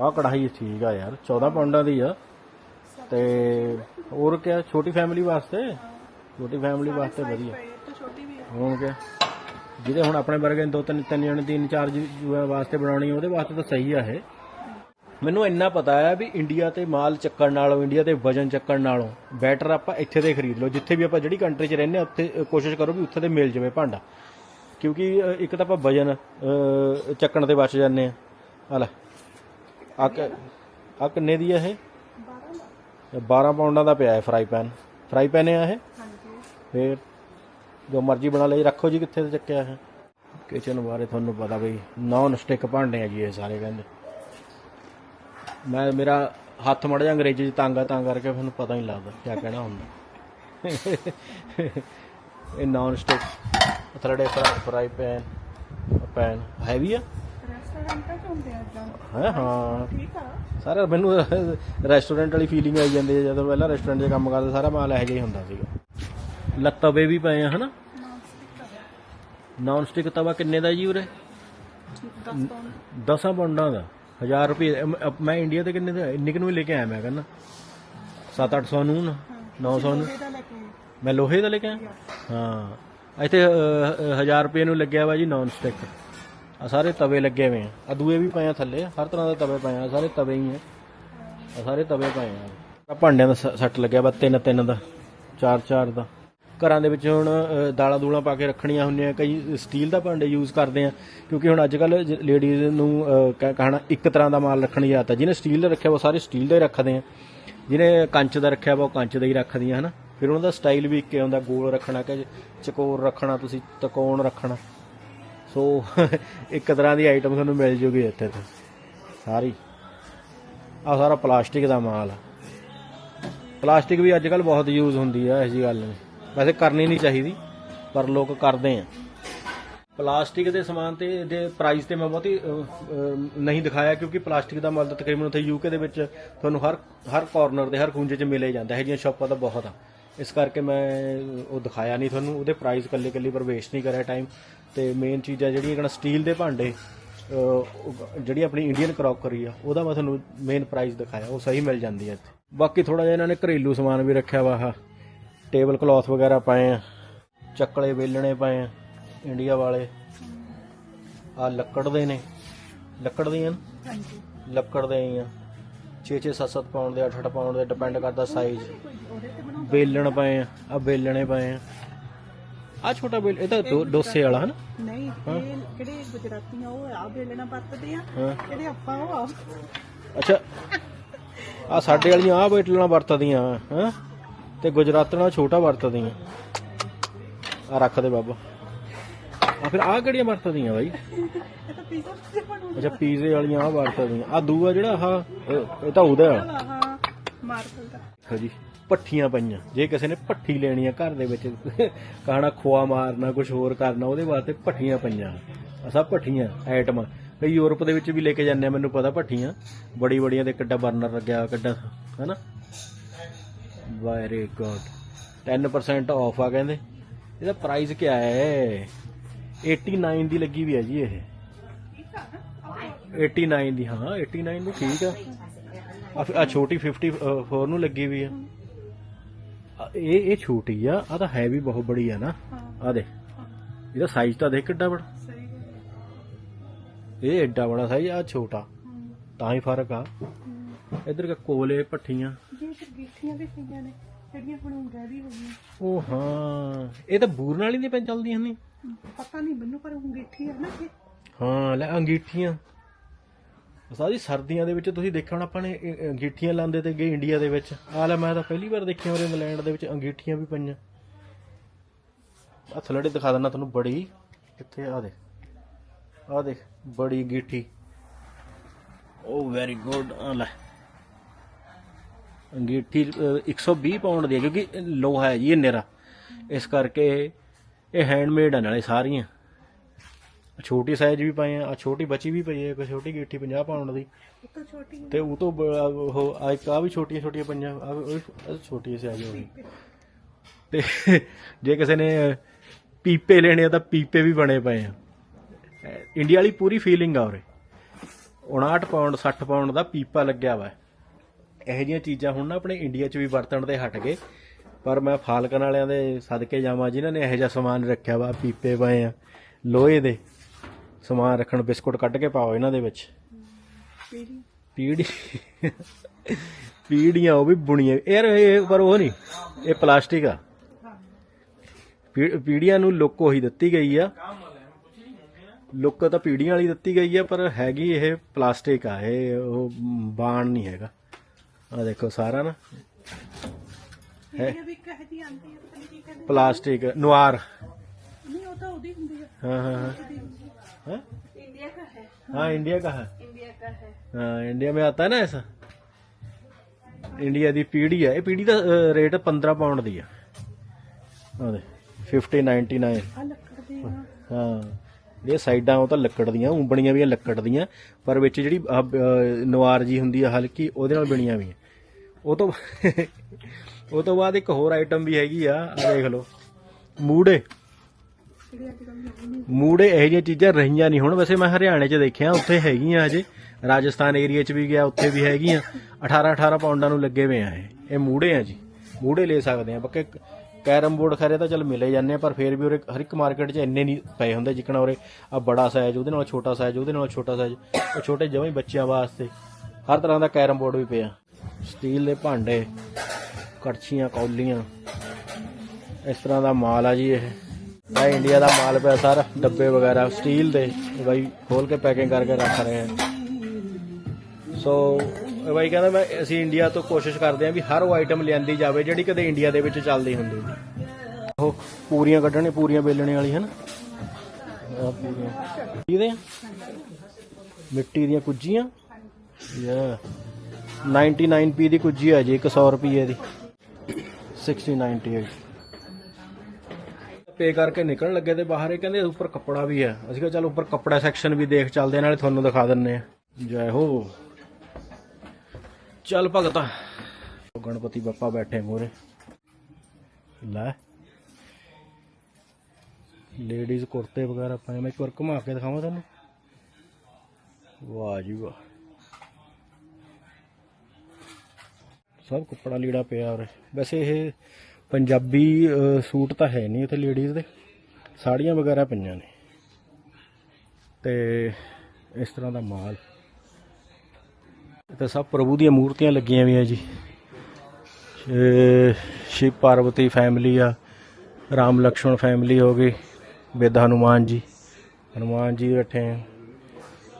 ਆ ਕੜਾਈ ਠੀਕ ਆ ਯਾਰ 14 ਪਾਉਂਡਾਂ ਦੀ ਆ। ਤੇ ਹੋਰ ਕਿਆ ਛੋਟੀ ਫੈਮਿਲੀ ਵਾਸਤੇ? ਛੋਟੀ ਫੈਮਿਲੀ ਵਾਸਤੇ ਵਧੀਆ। ਹੈ ਹੁਣ ਕਿ ਜਿਹਦੇ ਹੁਣ ਆਪਣੇ ਵਰਗੇ ਦੋ ਤਿੰਨ ਤਿੰਨ ਜਣੇ ਤਿੰਨ ਚਾਰ ਜੀ- ਜੂਆਂ ਵਾਸਤੇ ਬਣਾਉਣੀ ਉਹਦੇ ਵਾਸਤੇ ਤਾਂ ਸਹੀ ਆ ਇਹ। ਮੈਨੂੰ ਇੰਨਾ ਪਤਾ ਹੈ ਵੀ ਇੰਡੀਆ ਤੇ ਮਾਲ ਚੱਕਣ ਨਾਲੋਂ ਇੰਡੀਆ ਤੇ ਵਜਨ ਚੱਕਣ ਨਾਲੋਂ ਬੈਟਰ ਆਪਾਂ ਇੱਥੇ ਦੇ ਖਰੀਦ ਲਓ। ਜਿੱਥੇ ਵੀ ਆਪਾਂ ਜਿਹੜੀ ਕੰਟਰੀ 'ਚ ਰਹਿੰਦੇ ਹਾਂ ਉੱਥੇ ਕੋਸ਼ਿਸ਼ ਕਰੋ ਵੀ ਉੱਥੇ ਦੇ ਮਿਲ ਜਾਵੇ ਭਾਂਡਾ। ਕਿਉਂਕਿ ਇੱਕ ਤਾਂ ਆਪਾਂ ਵਜਨ ਚੱਕਣ ਤੇ ਬਚ ਜਾਂਦੇ ਆ। ਆ ਲੈ ਆ ਆ ਕਿੰਨੇ ਦੀ ਆ ਇਹ? 12 ਦਾ 12 ਪਾਉਂਡਾਂ ਦਾ ਪਿਆ ਹੈ ਫਰਾਈ ਪੈਨ ਫਰਾਈ ਪੈਨ ਆ ਇਹ? ਹਾਂਜੀ। ਫੇਰ ਜੋ ਮਰਜ਼ੀ ਬਣਾ ਲਈ ਰੱਖੋ ਜੀ ਕਿੱਥੇ ਤੇ ਚੱਕਿਆ ਹੈ। ਕਿਚਨ ਬਾਰੇ ਤੁਹਾਨੂੰ ਪਤਾ ਬਈ ਨੌਨ ਸਟਿਕ ਭਾਂਡੇ ਆ ਜੀ ਇਹ ਸਾਰੇ ਕਹਿੰਦੇ। ਮੈਂ ਮੇਰਾ ਹੱਥ ਮੜ ਜਾ ਅੰਗਰੇਜ਼ੀ ਚ ਤੰਗ ਤਾਂ ਕਰਕੇ ਮੈਨੂੰ ਪਤਾ ਨਹੀਂ ਲੱਗਦਾ ਕੀ ਕਹਿਣਾ ਹੁੰਦਾ। ਇਹ ਨੌਨ ਸਟਿਕ ਥਰਡੇ ਫਰਾਈ ਪੈਨ ਪੈਨ ਹੈਵੀ ਆ? ਹੈ ਹਾਂ। ਠੀਕ ਆ। ਸਾਰਾ ਮੈਨੂੰ ਰੈਸਟੋਰੈਂਟ ਵਾਲੀ ਫੀਲਿੰਗ ਆਈ ਜਾਂਦੀ ਹੈ ਜਦੋਂ ਪਹਿਲਾਂ ਰੈਸਟੋਰੈਂਟ 'ਚ ਕੰਮ ਕਰਦਾ ਸਾਰਾ ਮਾਲ ਇਹੋ ਜਿਹਾ ਹੀ ਹੁੰਦਾ ਸੀਗਾ। ਲੱਤਵੇ ਵੀ ਪਏ ਆ ਹਨਾ? ਨਾਨ ਸਟਿਕ ਤਵਾ ਕਿੰਨੇ ਦਾ ਜੀ ਉਰੇ? 10 ਪਾਉਂਡ 10 ਪੌਂਡਾਂ ਦਾ। 1000 ਰੁਪਏ ਮੈਂ ਇੰਡੀਆ ਤੇ ਕਿੰਨੇ ਦਾ? ਇੰਨੇ ਕੁ ਨੂੰ ਹੀ ਲੈ ਕੇ ਆਇਆ ਮੈਂ ਕਹਿੰਦਾ। 7-800 ਨੂੰ ਨਾ। 900 ਨੂੰ ਲੈ ਮੈਂ ਲੋਹੇ ਦਾ ਲੈ ਕੇ ਆਇਆ? ਹਾਂ। ਇੱਥੇ 1000 ਰੁਪਏ ਨੂੰ ਲੱਗਿਆ ਵਾ ਜੀ ਨਾਨ ਸਟਿਕ ਆ ਸਾਰੇ ਤਵੇ ਲੱਗੇ ਹੋਏ ਆ। ਆ ਦੂਏ ਵੀ ਪਏ ਆ ਥੱਲੇ। ਹਰ ਤਰ੍ਹਾਂ ਦੇ ਤਵੇ ਪਏ ਆ। ਸਾਰੇ ਤਵੇ ਹੀ ਆ। ਆ ਸਾਰੇ ਤਵੇ ਪਏ ਆ। ਆ ਭਾਂਡਿਆਂ ਦਾ ਸੱਟ ਲੱਗਿਆ ਵਾ। ਤਿੰਨ ਤਿੰਨ ਦਾ। ਚਾਰ ਚਾਰ ਦਾ। ਘਰਾਂ ਦੇ ਵਿੱਚ ਹੁਣ ਦਾਲਾਂ ਦੂਲਾਂ ਪਾ ਕੇ ਰੱਖਣੀਆਂ ਹੁੰਦੀਆਂ ਕਈ ਸਟੀਲ ਦਾ ਭਾਂਡੇ ਯੂਜ਼ ਕਰਦੇ ਆ ਕਿਉਂਕਿ ਹੁਣ ਅੱਜ ਕੱਲ ਲੇਡੀਜ਼ ਨੂੰ ਅ, ਕਹਿ- ਕਹਿਣਾ ਇੱਕ ਤਰ੍ਹਾਂ ਦਾ ਮਾਲ ਰੱਖਣ ਦੀ ਆਦਤ ਆ। ਜਿਹਨੇ ਸਟੀਲ ਦਾ ਰੱਖਿਆ ਉਹ ਸਾਰੇ ਸਟੀਲ ਦਾ ਹੀ ਰੱਖਦੇ ਆ। ਜਿਹਨੇ ਕੰਚ ਦਾ ਰੱਖਿਆ ਵਾ ਉਹ ਕੰਚ ਦਾ ਹੀ ਰੱਖਦੀਆਂ ਹਨਾ। ਫਿਰ ਉਹਨਾਂ ਦਾ ਸਟਾਈਲ ਵੀ ਇੱਕੇ ਹੁੰਦਾ ਗੋਲ ਰੱਖਣਾ ਕਿ ਚਕੋਰ ਰੱਖਣਾ ਤੁਸੀਂ ਤਕੋਣ ਰੱਖਣਾ। ਸੋ (laughs) ਇੱਕ ਤਰ੍ਹਾਂ ਦੀ ਆਈਟਮ ਤੁਹਾਨੂੰ ਮਿਲ ਜੂਗੀ ਇੱਥੇ ਤੇ। ਸਾਰੀ। ਆ ਸਾਰਾ ਪਲਾਸਟਿਕ ਦਾ ਮਾਲ ਆ। ਪਲਾਸਟਿਕ ਵੀ ਅੱਜ ਕੱਲ ਬਹੁਤ ਯੂਜ਼ ਹੁੰਦੀ ਆ ਇਹੋ ਜੀ ਗੱਲ ਨਹੀਂ। ਵੈਸੇ ਕਰਨੀ ਨਹੀਂ ਚਾਹੀਦੀ, ਪਰ ਲੋਕ ਕਰਦੇ ਆ। ਪਲਾਸਟਿਕ ਦੇ ਸਮਾਨ ਤੇ, ਦੇ ਪ੍ਰਾਈਸ ਤੇ ਮੈਂ ਬਹੁਤੀ ਨਹੀਂ ਦਿਖਾਇਆ, ਕਿਉਂਕਿ ਪਲਾਸਟਿਕ ਦਾ ਮਾਲ ਤਕਰੀਬਨ ਉੱਥੇ ਯੂਕੇ ਦੇ ਵਿੱਚ ਤੁਹਾਨੂੰ ਹਰ ਹਰ ਕਾਰਨਰ ਦੇ ਹਰ ਖੂੰਜੇ 'ਚ ਮਿਲੇ ਜਾਂਦਾ ਹੈ ਜਿਹੀਆਂ ਸ਼ਾਪਾਂ ਤਾਂ ਬਹੁਤ ਆ। ਇਸ ਕਰਕੇ ਮੈਂ ਉਹ ਦਿਖਾਇਆ ਨਹੀਂ ਤੁਹਾਨੂੰ, ਉਹਦੇ ਪ੍ਰਾਈਸ ਕੱਲੇ ਕੱਲੇ ਪਰ ਵੇਸਟ ਨਹੀਂ ਕਰਿਆ ਟਾਈਮ ਤੇ ਮੇਨ ਚੀਜ਼ਾਂ ਜਿਹੜੀ ਕਿਹੜਾ ਸਟੀਲ ਦੇ ਭਾਂਡੇ ਜਿਹੜੀ ਆਪਣੀ ਇੰਡੀਅਨ ਕਰੋਕਰੀ ਆ, ਉਹਦਾ ਮੈਂ ਤੁਹਾਨੂੰ ਮੇਨ ਪ੍ਰਾਈਸ ਦਿਖਾਇਆ, ਉਹ ਸਹੀ ਮਿਲ ਜਾਂਦੀ ਹੈ ਇੱਥੇ। ਬਾਕੀ ਥੋੜਾ ਜਿਹਾ ਇਹਨਾਂ ਨੇ ਘਰੇਲੂ ਸਮਾਨ ਵੀ ਰੱਖਿਆ ਵਾ ਆਹ। ਟੇਬਲ ਕਲੌਥ ਵਗੈਰਾ ਪਏ ਆ ਚੱਕਲੇ ਵੇਲਣੇ ਪਏ ਆ ਇੰਡੀਆ ਵਾਲੇ। ਆ ਲੱਕੜ ਦੇ ਨੇ। ਲੱਕੜ ਦੀਆਂ? ਹਾਂਜੀ। ਲੱਕੜ ਦੇ ਹੀ ਆ। 6 6 7 7 ਪਾਉਂਡ ਦੇ 8 8 ਪਾਉਂਡ ਦੇ ਡਿਪੈਂਡ ਕਰਦਾ ਸਾਈਜ਼ ਵੇਲਣ ਪਏ ਆ ਆ ਵੇਲਣੇ ਪਏ ਆ। ਆ ਛੋਟਾ ਵੇਲ ਇਹ ਤਾਂ ਡੋਸੇ ਵਾਲਾ ਹਨ? ਨਹੀਂ ਇਹ ਕਿਹੜੇ ਗੁਜਰਾਤੀ ਆ ਉਹ ਆ ਬੇਲਣਾ ਵਰਤਦੇ ਆ। ਜਿਹੜੇ ਆਪਾਂ ਉਹ ਆ। ਅੱਛਾ। ਆ ਸਾਡੇ ਵਾਲੀਆਂ ਆ ਵੇਲਣਾ ਵਰਤਦੀਆਂ ਹਾਂ। ਤੇ ਗੁਜਰਾਤ ਨਾਲ ਛੋਟਾ ਵਰਤਦੀਆਂ। ਆ ਰੱਖ ਦੇ ਬਾਬਾ। ਆ ਫਿਰ ਆ ਕਿਹੜੀਆਂ ਵਰਤਦੀਆਂ ਬਾਈ? ਅੱਛਾ, ਪੀਜ਼ੇ ਵਾਲੀਆਂ ਆ ਵਰਤਦੀਆਂ। ਆ ਦੂਆ ਜਿਹੜਾ, ਆਹ ਇਹ ਤਾਂ ਉਹਦਾ ਮਾਰਬਲ ਦਾ ਹਾਂਜੀ ਪੱਠੀਆਂ ਪਈਆਂ। ਜੇ ਕਿਸੇ ਨੇ ਪੱਠੀ ਲੈਣੀ ਆ ਘਰ ਦੇ ਵਿੱਚ, ਕਹਣਾ ਖੋਆ ਮਾਰਨਾ ਕੁਝ ਹੋਰ ਕਰਨਾ, ਉਹਦੇ ਵਾਸਤੇ ਪੱਠੀਆਂ ਪਈਆਂ। ਆ ਪੱਠੀਆਂ, ਆਈਟਮਾਂ। ਕਈ ਯੂਰਪ ਦੇ ਵਿੱਚ ਵੀ ਲੈ ਕੇ ਜਾਂਦੇ ਆ, ਮੈਨੂੰ ਪਤਾ ਪੱਠੀਆਂ। ਬੜੀ ਬੜੀਆਂ ਤੇ ਕਿੱਡਾ ਬਰਨਰ ਲੱਗਿਆ, ਕਿੱਡਾ, ਹਨਾ? ਵੈਰੀ ਗੁੱਡ 10% ਆਫ ਆ ਕਹਿੰਦੇ। ਇਹਦਾ ਪ੍ਰਾਈਸ ਕੀ ਹੈ? 89 ਦੀ ਲੱਗੀ ਵੀ ਹੈ ਜੀ ਇਹ। 89 ਦੀ, ਹਾਂ 89 ਦੀ ਠੀਕ ਆ। ਆ ਛੋਟੀ 54 ਨੂੰ ਲੱਗੀ ਵੀ ਆ। ਇਹ ਇਹ ਛੋਟੀ ਆ ਆ ਤਾਂ ਹੈ ਵੀ ਬਹੁਤ ਬੜੀ ਆ ਨਾ। ਹਾਂ ਆ ਦੇ ਇਹਦਾ ਸਾਈਜ਼ ਤਾਂ ਦੇਖ ਕਿੱਡਾ ਬੜਾ। ਸਹੀ ਇਹ ਐਡਾ ਬੜਾ ਸਾਈਜ਼ ਆ ਛੋਟਾ। ਤਾਂ ਹੀ ਫ਼ਰਕ ਆ। ਹਮ। ਇਧਰ ਕਾ ਕੋਲੇ ਭੱਠੀਆਂ ਜੇ ਤੇ ਗੀਠੀਆਂ ਵੀ ਪਈਆਂ ਨੇ ਜਿਹੜੀਆਂ ਹੁਣ ਗੈਰੀ ਹੋ ਗਈਆਂ। ਉਹ ਹਾਂ ਇਹ ਤਾਂ ਬੂਰ ਨਾਲ ਹੀ ਨਹੀਂ ਪੈ ਚੱਲਦੀਆਂ ਨਹੀਂ ਹਮ, ਪਤਾ ਨਹੀਂ ਮੈਨੂੰ ਪਰ ਅੰਗੀਠੀ ਆ ਨਾ ਇਹ। ਹਾਂ ਲੈ ਅੰਗੀਠੀਆਂ। ਸਾਰੀ ਸਰਦੀਆਂ ਦੇ ਵਿੱਚ ਤੁਸੀਂ ਦੇਖਿਆ ਹੋਣਾ ਆਪਾਂ ਨੇ ਇਹ ਅੰਗੀਠੀਆਂ ਲਾਉਂਦੇ ਤੇ ਗਏ ਇੰਡੀਆ ਦੇ ਵਿੱਚ। ਆ ਲੈ ਮੈਂ ਤਾਂ ਪਹਿਲੀ ਵਾਰ ਦੇਖਿਆ ਇੰਗਲੈਂਡ ਦੇ ਵਿੱਚ ਅੰਗੀਠੀਆਂ ਵੀ ਪਈਆਂ। ਆ ਥਲੜੇ ਦਿਖਾ ਦਿੰਦਾ ਤੁਹਾਨੂੰ ਬੜੀ ਕਿੱਥੇ ਆ ਦੇ ਆ ਦੇਖ ਬੜੀ ਅੰਗੀਠੀ। ਓ ਵੈਰੀ ਗੁੱਡ ਆ ਲੈ। ਅੰਗੀਠੀ ਅ, 120 ਪਾਉਂਡ ਦੀ ਹੈ ਕਿਉਂਕਿ ਲੋਹਾ ਹੈ ਜੀ ਇਹ ਨਿਰਾ। ਇਸ ਕਰਕੇ ਇਹ ਹੈਂਡਮੇਡ ਆ ਨਾਲੇ ਸਾਰੀਆਂ। ਛੋਟੀ ਸਾਈਜ਼ ਵੀ ਪਏ ਆ ਆ ਛੋਟੀ ਬੱਚੀ ਵੀ ਪਈ ਹੈ ਇੱਕ ਛੋਟੀ ਗਿੱਠੀ 50 ਪਾਉਂਡ ਦੀ। ਇੱਕ ਛੋਟੀ ਤੇ ਉਹ ਤੋਂ ਬ- ਉਹ ਆ ਇੱਕ ਆ ਵੀ ਛੋਟੀਆਂ ਛੋਟੀਆਂ ਪਈਆਂ ਆ ਵੀ- ਉਹ ਵੀ ਛੋਟੀ ਸਾਈਜ਼ ਹੋਣੀ। ਤੇ ਜੇ ਕਿਸੇ ਨੇ ਪੀਪੇ ਲੈਣੇ ਆ ਤਾਂ ਪੀਪੇ ਵੀ ਬਣੇ ਪਏ ਆ। ਇੰਡੀਆ ਵਾਲੀ ਪੂਰੀ ਫੀਲਿੰਗ ਆ ਉਰੇ। 59 ਪਾਉਂਡ 60 ਪਾਉਂਡ ਦਾ ਪੀਪਾ ਲੱਗਿਆ ਵਾ ਇਹੋ ਜਿਹੀਆਂ ਚੀਜ਼ਾਂ ਹੁਣ ਨਾ ਆਪਣੇ ਇੰਡੀਆ 'ਚ ਵੀ ਵਰਤਣ ਦੇ ਹਟ ਗਏ। ਪਰ ਮੈਂ ਫਾਲਕਨ ਵਾਲਿਆਂ ਦੇ ਸਦਕੇ ਜਾਵਾਂ, ਜਿਨ੍ਹਾਂ ਨੇ ਇਹੋ ਜਿਹਾ ਸਮਾਨ ਰੱਖਿਆ ਵਾ, ਪੀਪੇ ਪਏ ਆ, ਲੋਹੇ ਦੇ ਸਮਾਨ ਰੱਖਣ, ਬਿਸਕੁਟ ਕੱਢ ਕੇ ਪਾਓ ਇਹਨਾਂ ਦੇ ਵਿੱਚ। ਪੀੜੀ। ਪੀੜੀ ਪੀੜੀਆਂ ਉਹ ਵੀ ਬੁਣੀਆਂ। ਯਾਰ, ਇਹ ਪਰ ਉਹ ਨਹੀਂ, ਇਹ ਪਲਾਸਟਿਕ ਆ। ਪੀ- ਪੀੜੀਆਂ ਨੂੰ ਲੁੱਕ ਉਹੀ ਦਿੱਤੀ ਗਈ ਆ। ਲੁੱਕ ਤਾਂ ਪੀੜੀਆਂ ਵਾਲੀ ਦਿੱਤੀ ਗਈ ਆ, ਪਰ ਹੈਗੀ ਇਹ ਪਲਾਸਟਿਕ ਆ, ਇਹ ਉਹ ਬਾਣ ਨਹੀਂ ਹੈਗਾ। ਆ ਦੇਖੋ ਸਾਰਾ ਨਾ ਇਹ ਵੀ ਕਹੇ ਦੀ ਆਂਦੀ ਹੈ ਪਤਾ ਨਹੀਂ ਕੀ ਕਹਿੰਦੇ ਪਲਾਸਟਿਕ ਨੁਆਰ ਨਹੀਂ ਉਹ ਤਾਂ ਉਹਦੀ ਹੁੰਦੀ ਹੈ हाँ हाँ हाँ ਉਹਦੀ ਹੁੰਦੀ है। हाँ? इंडिया का है हाँ इंडिया का है इंडिया का है हाँ इंडिया में आता है ना ऐसा ਇੰਡੀਆ ਦੀ ਪੀੜੀ ਆ ਇਹ ਪੀੜੀ ਦਾ ਅ, ਰੇਟ 15 ਪਾਉਂਡ ਦੀ ਆ ਆ ਦੇ 5099 ਆ ਲੱਕੜ ਦੇ ਆ ਹਾਂ ਇਹ ਸਾਈਡਾਂ, ਉਹ ਤਾਂ ਲੱਕੜ ਦੀਆਂ ਉਂ ਬਣੀਆਂ ਵੀ ਲੱਕੜ ਦੀਆਂ, ਪਰ ਵਿੱਚ ਜਿਹੜੀ ਨਵਾਰ ਜੀ ਹੁੰਦੀ ਆ ਹਲਕੀ, ਉਹਦੇ ਨਾਲ ਬਣੀਆਂ ਵੀ ਉਹ ਤੋਂ (laughs) ਉਹ ਤੋਂ ਬਾਅਦ ਇੱਕ ਹੋਰ ਆਈਟਮ ਵੀ ਹੈਗੀ ਆ ਆ ਦੇਖ ਲਓ। ਮੂੜੇ। ਮੂੜੇ ਇਹੋ ਜਿਹੀਆਂ ਚੀਜ਼ਾਂ ਰਹੀਆਂ ਨਹੀਂ ਹੁਣ। ਵੈਸੇ ਮੈਂ ਹਰਿਆਣੇ 'ਚ ਦੇਖਿਆ, ਉੱਥੇ ਹੈਗੀਆਂ ਅਜੇ ਰਾਜਸਥਾਨ ਏਰੀਆ 'ਚ ਵੀ ਗਿਆ, ਉੱਥੇ ਵੀ ਹੈਗੀਆਂ। 18 18 ਪਾਉਂਡਾਂ ਨੂੰ ਲੱਗੇ ਹੋਏ ਆ ਇਹ। ਇਹ ਮੂੜੇ ਆ ਜੀ। ਮੂੜੇ ਲੈ ਸਕਦੇ ਆ, ਪੱਕੇ ਕੈਰਮ ਬੋਰਡ ਖਰੇ ਤਾਂ ਚੱਲ ਮਿਲੇ ਜਾਂਦੇ ਆ, ਪਰ ਫੇਰ ਵੀ ਉਰੇ ਹਰ ਇੱਕ ਮਾਰਕੀਟ 'ਚ ਇੰਨੇ ਨਹੀਂ ਪਏ ਹੁੰਦੇ ਜਿੱਕਣਾ ਉਰੇ। ਆ ਬੜਾ ਸਾਈਜ਼ ਉਹਦੇ ਨਾਲ ਛੋਟਾ ਸਾਈਜ਼ ਉਹਦੇ ਨਾਲ ਛੋਟਾ ਸਾਈਜ਼ ਉਹ ਛੋਟੇ ਜਮਾਂ ਹੀ ਬੱਚਿਆਂ ਵਾਸਤੇ। ਹਰ ਤਰ੍ਹਾਂ ਦਾ ਕੈਰਮ ਬੋਰਡ ਵੀ ਪਿਆ। ਸਟੀਲ ਦੇ ਭਾਂਡੇ, ਕੜਛੀਆਂ, ਕੌਲੀਆਂ। ਇਸ ਤਰ੍ਹਾਂ ਦਾ ਮਾਲ ਆ ਜੀ ਇਹ। ਇਹ ਇੰਡੀਆ ਦਾ ਮਾਲ ਪਿਆ ਸਾਰਾ, ਡੱਬੇ ਵਗੈਰਾ, ਸਟੀਲ ਦੇ। ਬਾਈ ਖੋਲ ਕੇ ਪੈਕਿੰਗ ਕਰਕੇ ਰੱਖ ਰਹੇ ਆ। ਸੋ ਬਾਈ ਕਹਿੰਦਾ ਮੈਂ ਅਸੀਂ ਇੰਡੀਆ ਤੋਂ ਕੋਸ਼ਿਸ਼ ਕਰਦੇ ਆ ਵੀ ਹਰ ਉਹ ਆਈਟਮ ਲਿਆਂਦੀ ਜਾਵੇ ਜਿਹੜੀ ਕਦੇ ਇੰਡੀਆ ਦੇ ਵਿੱਚ ਚੱਲਦੀ ਹੁੰਦੀ ਸੀ। ਉਹ ਪੂਰੀਆਂ ਕੱਢਣੇ ਪੂਰੀਆਂ ਵੇਲਣੇ ਵਾਲੀ ਹਨ ਆਹ ਪੂਰੀਆਂ। ਇਹਦੇ ਮਿੱਟੀ ਦੀਆਂ ਕੁੱਜੀਆਂ? ਯਾ। 99p ਦੀ ਕੁੱਜੀ ਆ ਜੀ 100 ਰੁਪਏ ਦੀ। 6098 ਪੇ ਕਰਕੇ ਨਿਕਲਣ ਲੱਗੇ ਤੇ ਬਾਹਰ ਇਹ ਕਹਿੰਦੇ ਉੱਪਰ ਕੱਪੜਾ ਵੀ ਹੈ ਅਸੀਂ ਕਿਹਾ ਚੱਲ ਉੱਪਰ ਕੱਪੜਾ ਸੈਕਸ਼ਨ ਵੀ ਦੇਖ ਚੱਲਦੇ ਨਾਲੇ ਤੁਹਾਨੂੰ ਦਿਖਾ ਦਿੰਨੇ ਆ। ਜੈ ਹੋ। ਚੱਲ ਭਗਤਾ। ਗਣਪਤੀ ਬੱਪਾ ਬੈਠੇ ਮੋਰੇ ਲੈ। ਲੇਡੀਜ਼ ਕੁਰਤੇ ਵਗੈਰਾ ਪਾਏ। ਮੈਂ ਇੱਕ ਵਾਰ ਘੁਮਾ ਕੇ ਦਿਖਾਵਾਂ ਤੁਹਾਨੂੰ। ਵਾਹ ਜੀ ਵਾਹ। ਸਭ ਕੱਪੜਾ ਲੀੜਾ ਪਿਆ ਉਰੇ। ਵੈਸੇ ਇਹ ਪੰਜਾਬੀ ਸੂਟ ਤਾਂ ਹੈ ਨਹੀਂ ਇੱਥੇ ਲੇਡੀਜ਼ ਦੇ। ਸਾੜੀਆਂ ਵਗੈਰਾ ਪਈਆਂ ਨੇ। ਤੇ ਇਸ ਤਰ੍ਹਾਂ ਦਾ ਮਾਲ। ਤੇ ਸਭ ਪ੍ਰਭੂ ਦੀਆਂ ਮੂਰਤੀਆਂ ਲੱਗੀਆਂ ਹੋਈਆਂ ਜੀ। ਸ਼ਿਵ ਪਾਰਵਤੀ ਫੈਮਿਲੀ ਆ, ਰਾਮ ਲਕਸ਼ਮਣ ਫੈਮਿਲੀ ਹੋ ਗਈ ਵਿਦ ਹਨੂਮਾਨ ਜੀ। ਹਨੂਮਾਨ ਜੀ ਬੈਠੇ ਆ।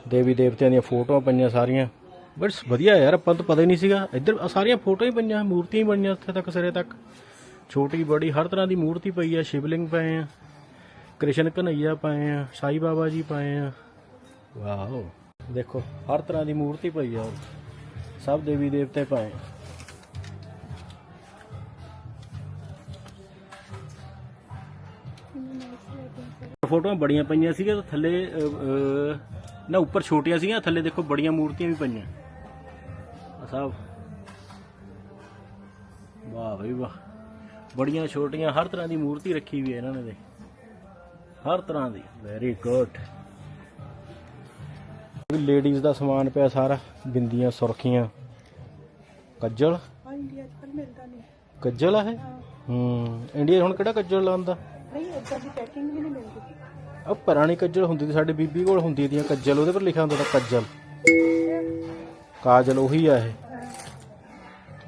ਦੇਵੀ ਦੇਵਤਿਆਂ ਦੀਆਂ ਫੋਟੋਆਂ ਪਈਆਂ ਸਾਰੀਆਂ। ਬਸ ਵਧੀਆ ਯਾਰ, ਆਪਾਂ ਤਾਂ ਪਤਾ ਹੀ ਨਹੀਂ ਸੀਗਾ। ਇੱਧਰ ਸਾਰੀਆਂ ਫੋਟੋਆਂ ਹੀ ਪਈਆਂ, ਮੂਰਤੀਆਂ ਹੀ ਬਣੀਆਂ ਉੱਥੇ ਤੱਕ, ਸਿਰੇ ਤੱਕ। ਛੋਟੀ ਬੜੀ, ਹਰ ਤਰ੍ਹਾਂ ਦੀ ਮੂਰਤੀ ਪਈ ਆ। ਸ਼ਿਵਲਿੰਗ ਪਏ ਆ, ਕ੍ਰਿਸ਼ਨ ਕਨਈਆ ਪਏ ਆ, ਸਾਈ ਬਾਬਾ ਜੀ ਪਏ ਆ। ਵਾਓ, ਦੇਖੋ, ਹਰ ਤਰ੍ਹਾਂ ਦੀ ਮੂਰਤੀ ਪਈ ਆ। ਸਭ ਦੇਵੀ ਦੇਵਤੇ ਪਾਏ ਫੋਟੋਆਂ ਬੜੀਆਂ ਪਈਆਂ ਸੀਗੀਆਂ ਤੇ ਥੱਲੇ ਨਾ ਉੱਪਰ ਛੋਟੀਆਂ ਸੀਗੀਆਂ, ਥੱਲੇ ਦੇਖੋ ਬੜੀਆਂ ਮੂਰਤੀਆਂ ਵੀ ਪਈਆਂ। ਆਹ ਸਭ। ਵਾਹ ਬਈ ਵਾਹ। ਬੜੀਆਂ ਛੋਟੀਆਂ, ਹਰ ਤਰ੍ਹਾਂ ਦੀ ਮੂਰਤੀ ਰੱਖੀ ਵੀ ਹੈ ਇਹਨਾਂ ਨੇ ਦੇ ਹਰ ਤਰ੍ਹਾਂ ਦੀ। ਵੈਰੀ ਗੁੱਡ ਲੇਡੀਜ਼ ਦਾ ਸਮਾਨ ਪਿਆ ਸਾਰਾ ਬਿੰਦੀਆਂ ਸੁਰਖੀਆਂ। ਕੱਜਲ? ਮਿਲਦਾ ਨਹੀਂ ਕੱਜਲ ਆ ਇਹ? ਹੂੰ। ਇੰਡੀਆ ਹੁਣ ਕਿਹੜਾ ਕੱਜਲ ਲਾਉਂਦਾ ਨਹੀਂ ਏਦਾਂ ਦੀ ਪੈਕਿੰਗ ਵੀ ਨਹੀਂ ਮਿਲਦੀ। ਆ ਪੁਰਾਣੀ ਕੱਜਲ ਹੁੰਦੀ ਸੀ ਸਾਡੀ ਬੀਬੀ ਕੋਲ ਹੁੰਦੀ ਦੀਆਂ ਕੱਜਲ ਉਹਦੇ ਪਰ ਲਿਖਿਆ ਹੁੰਦਾ ਕੱਜਲ। ਕਾਜਲ ਉਹੀ ਆ ਇਹ।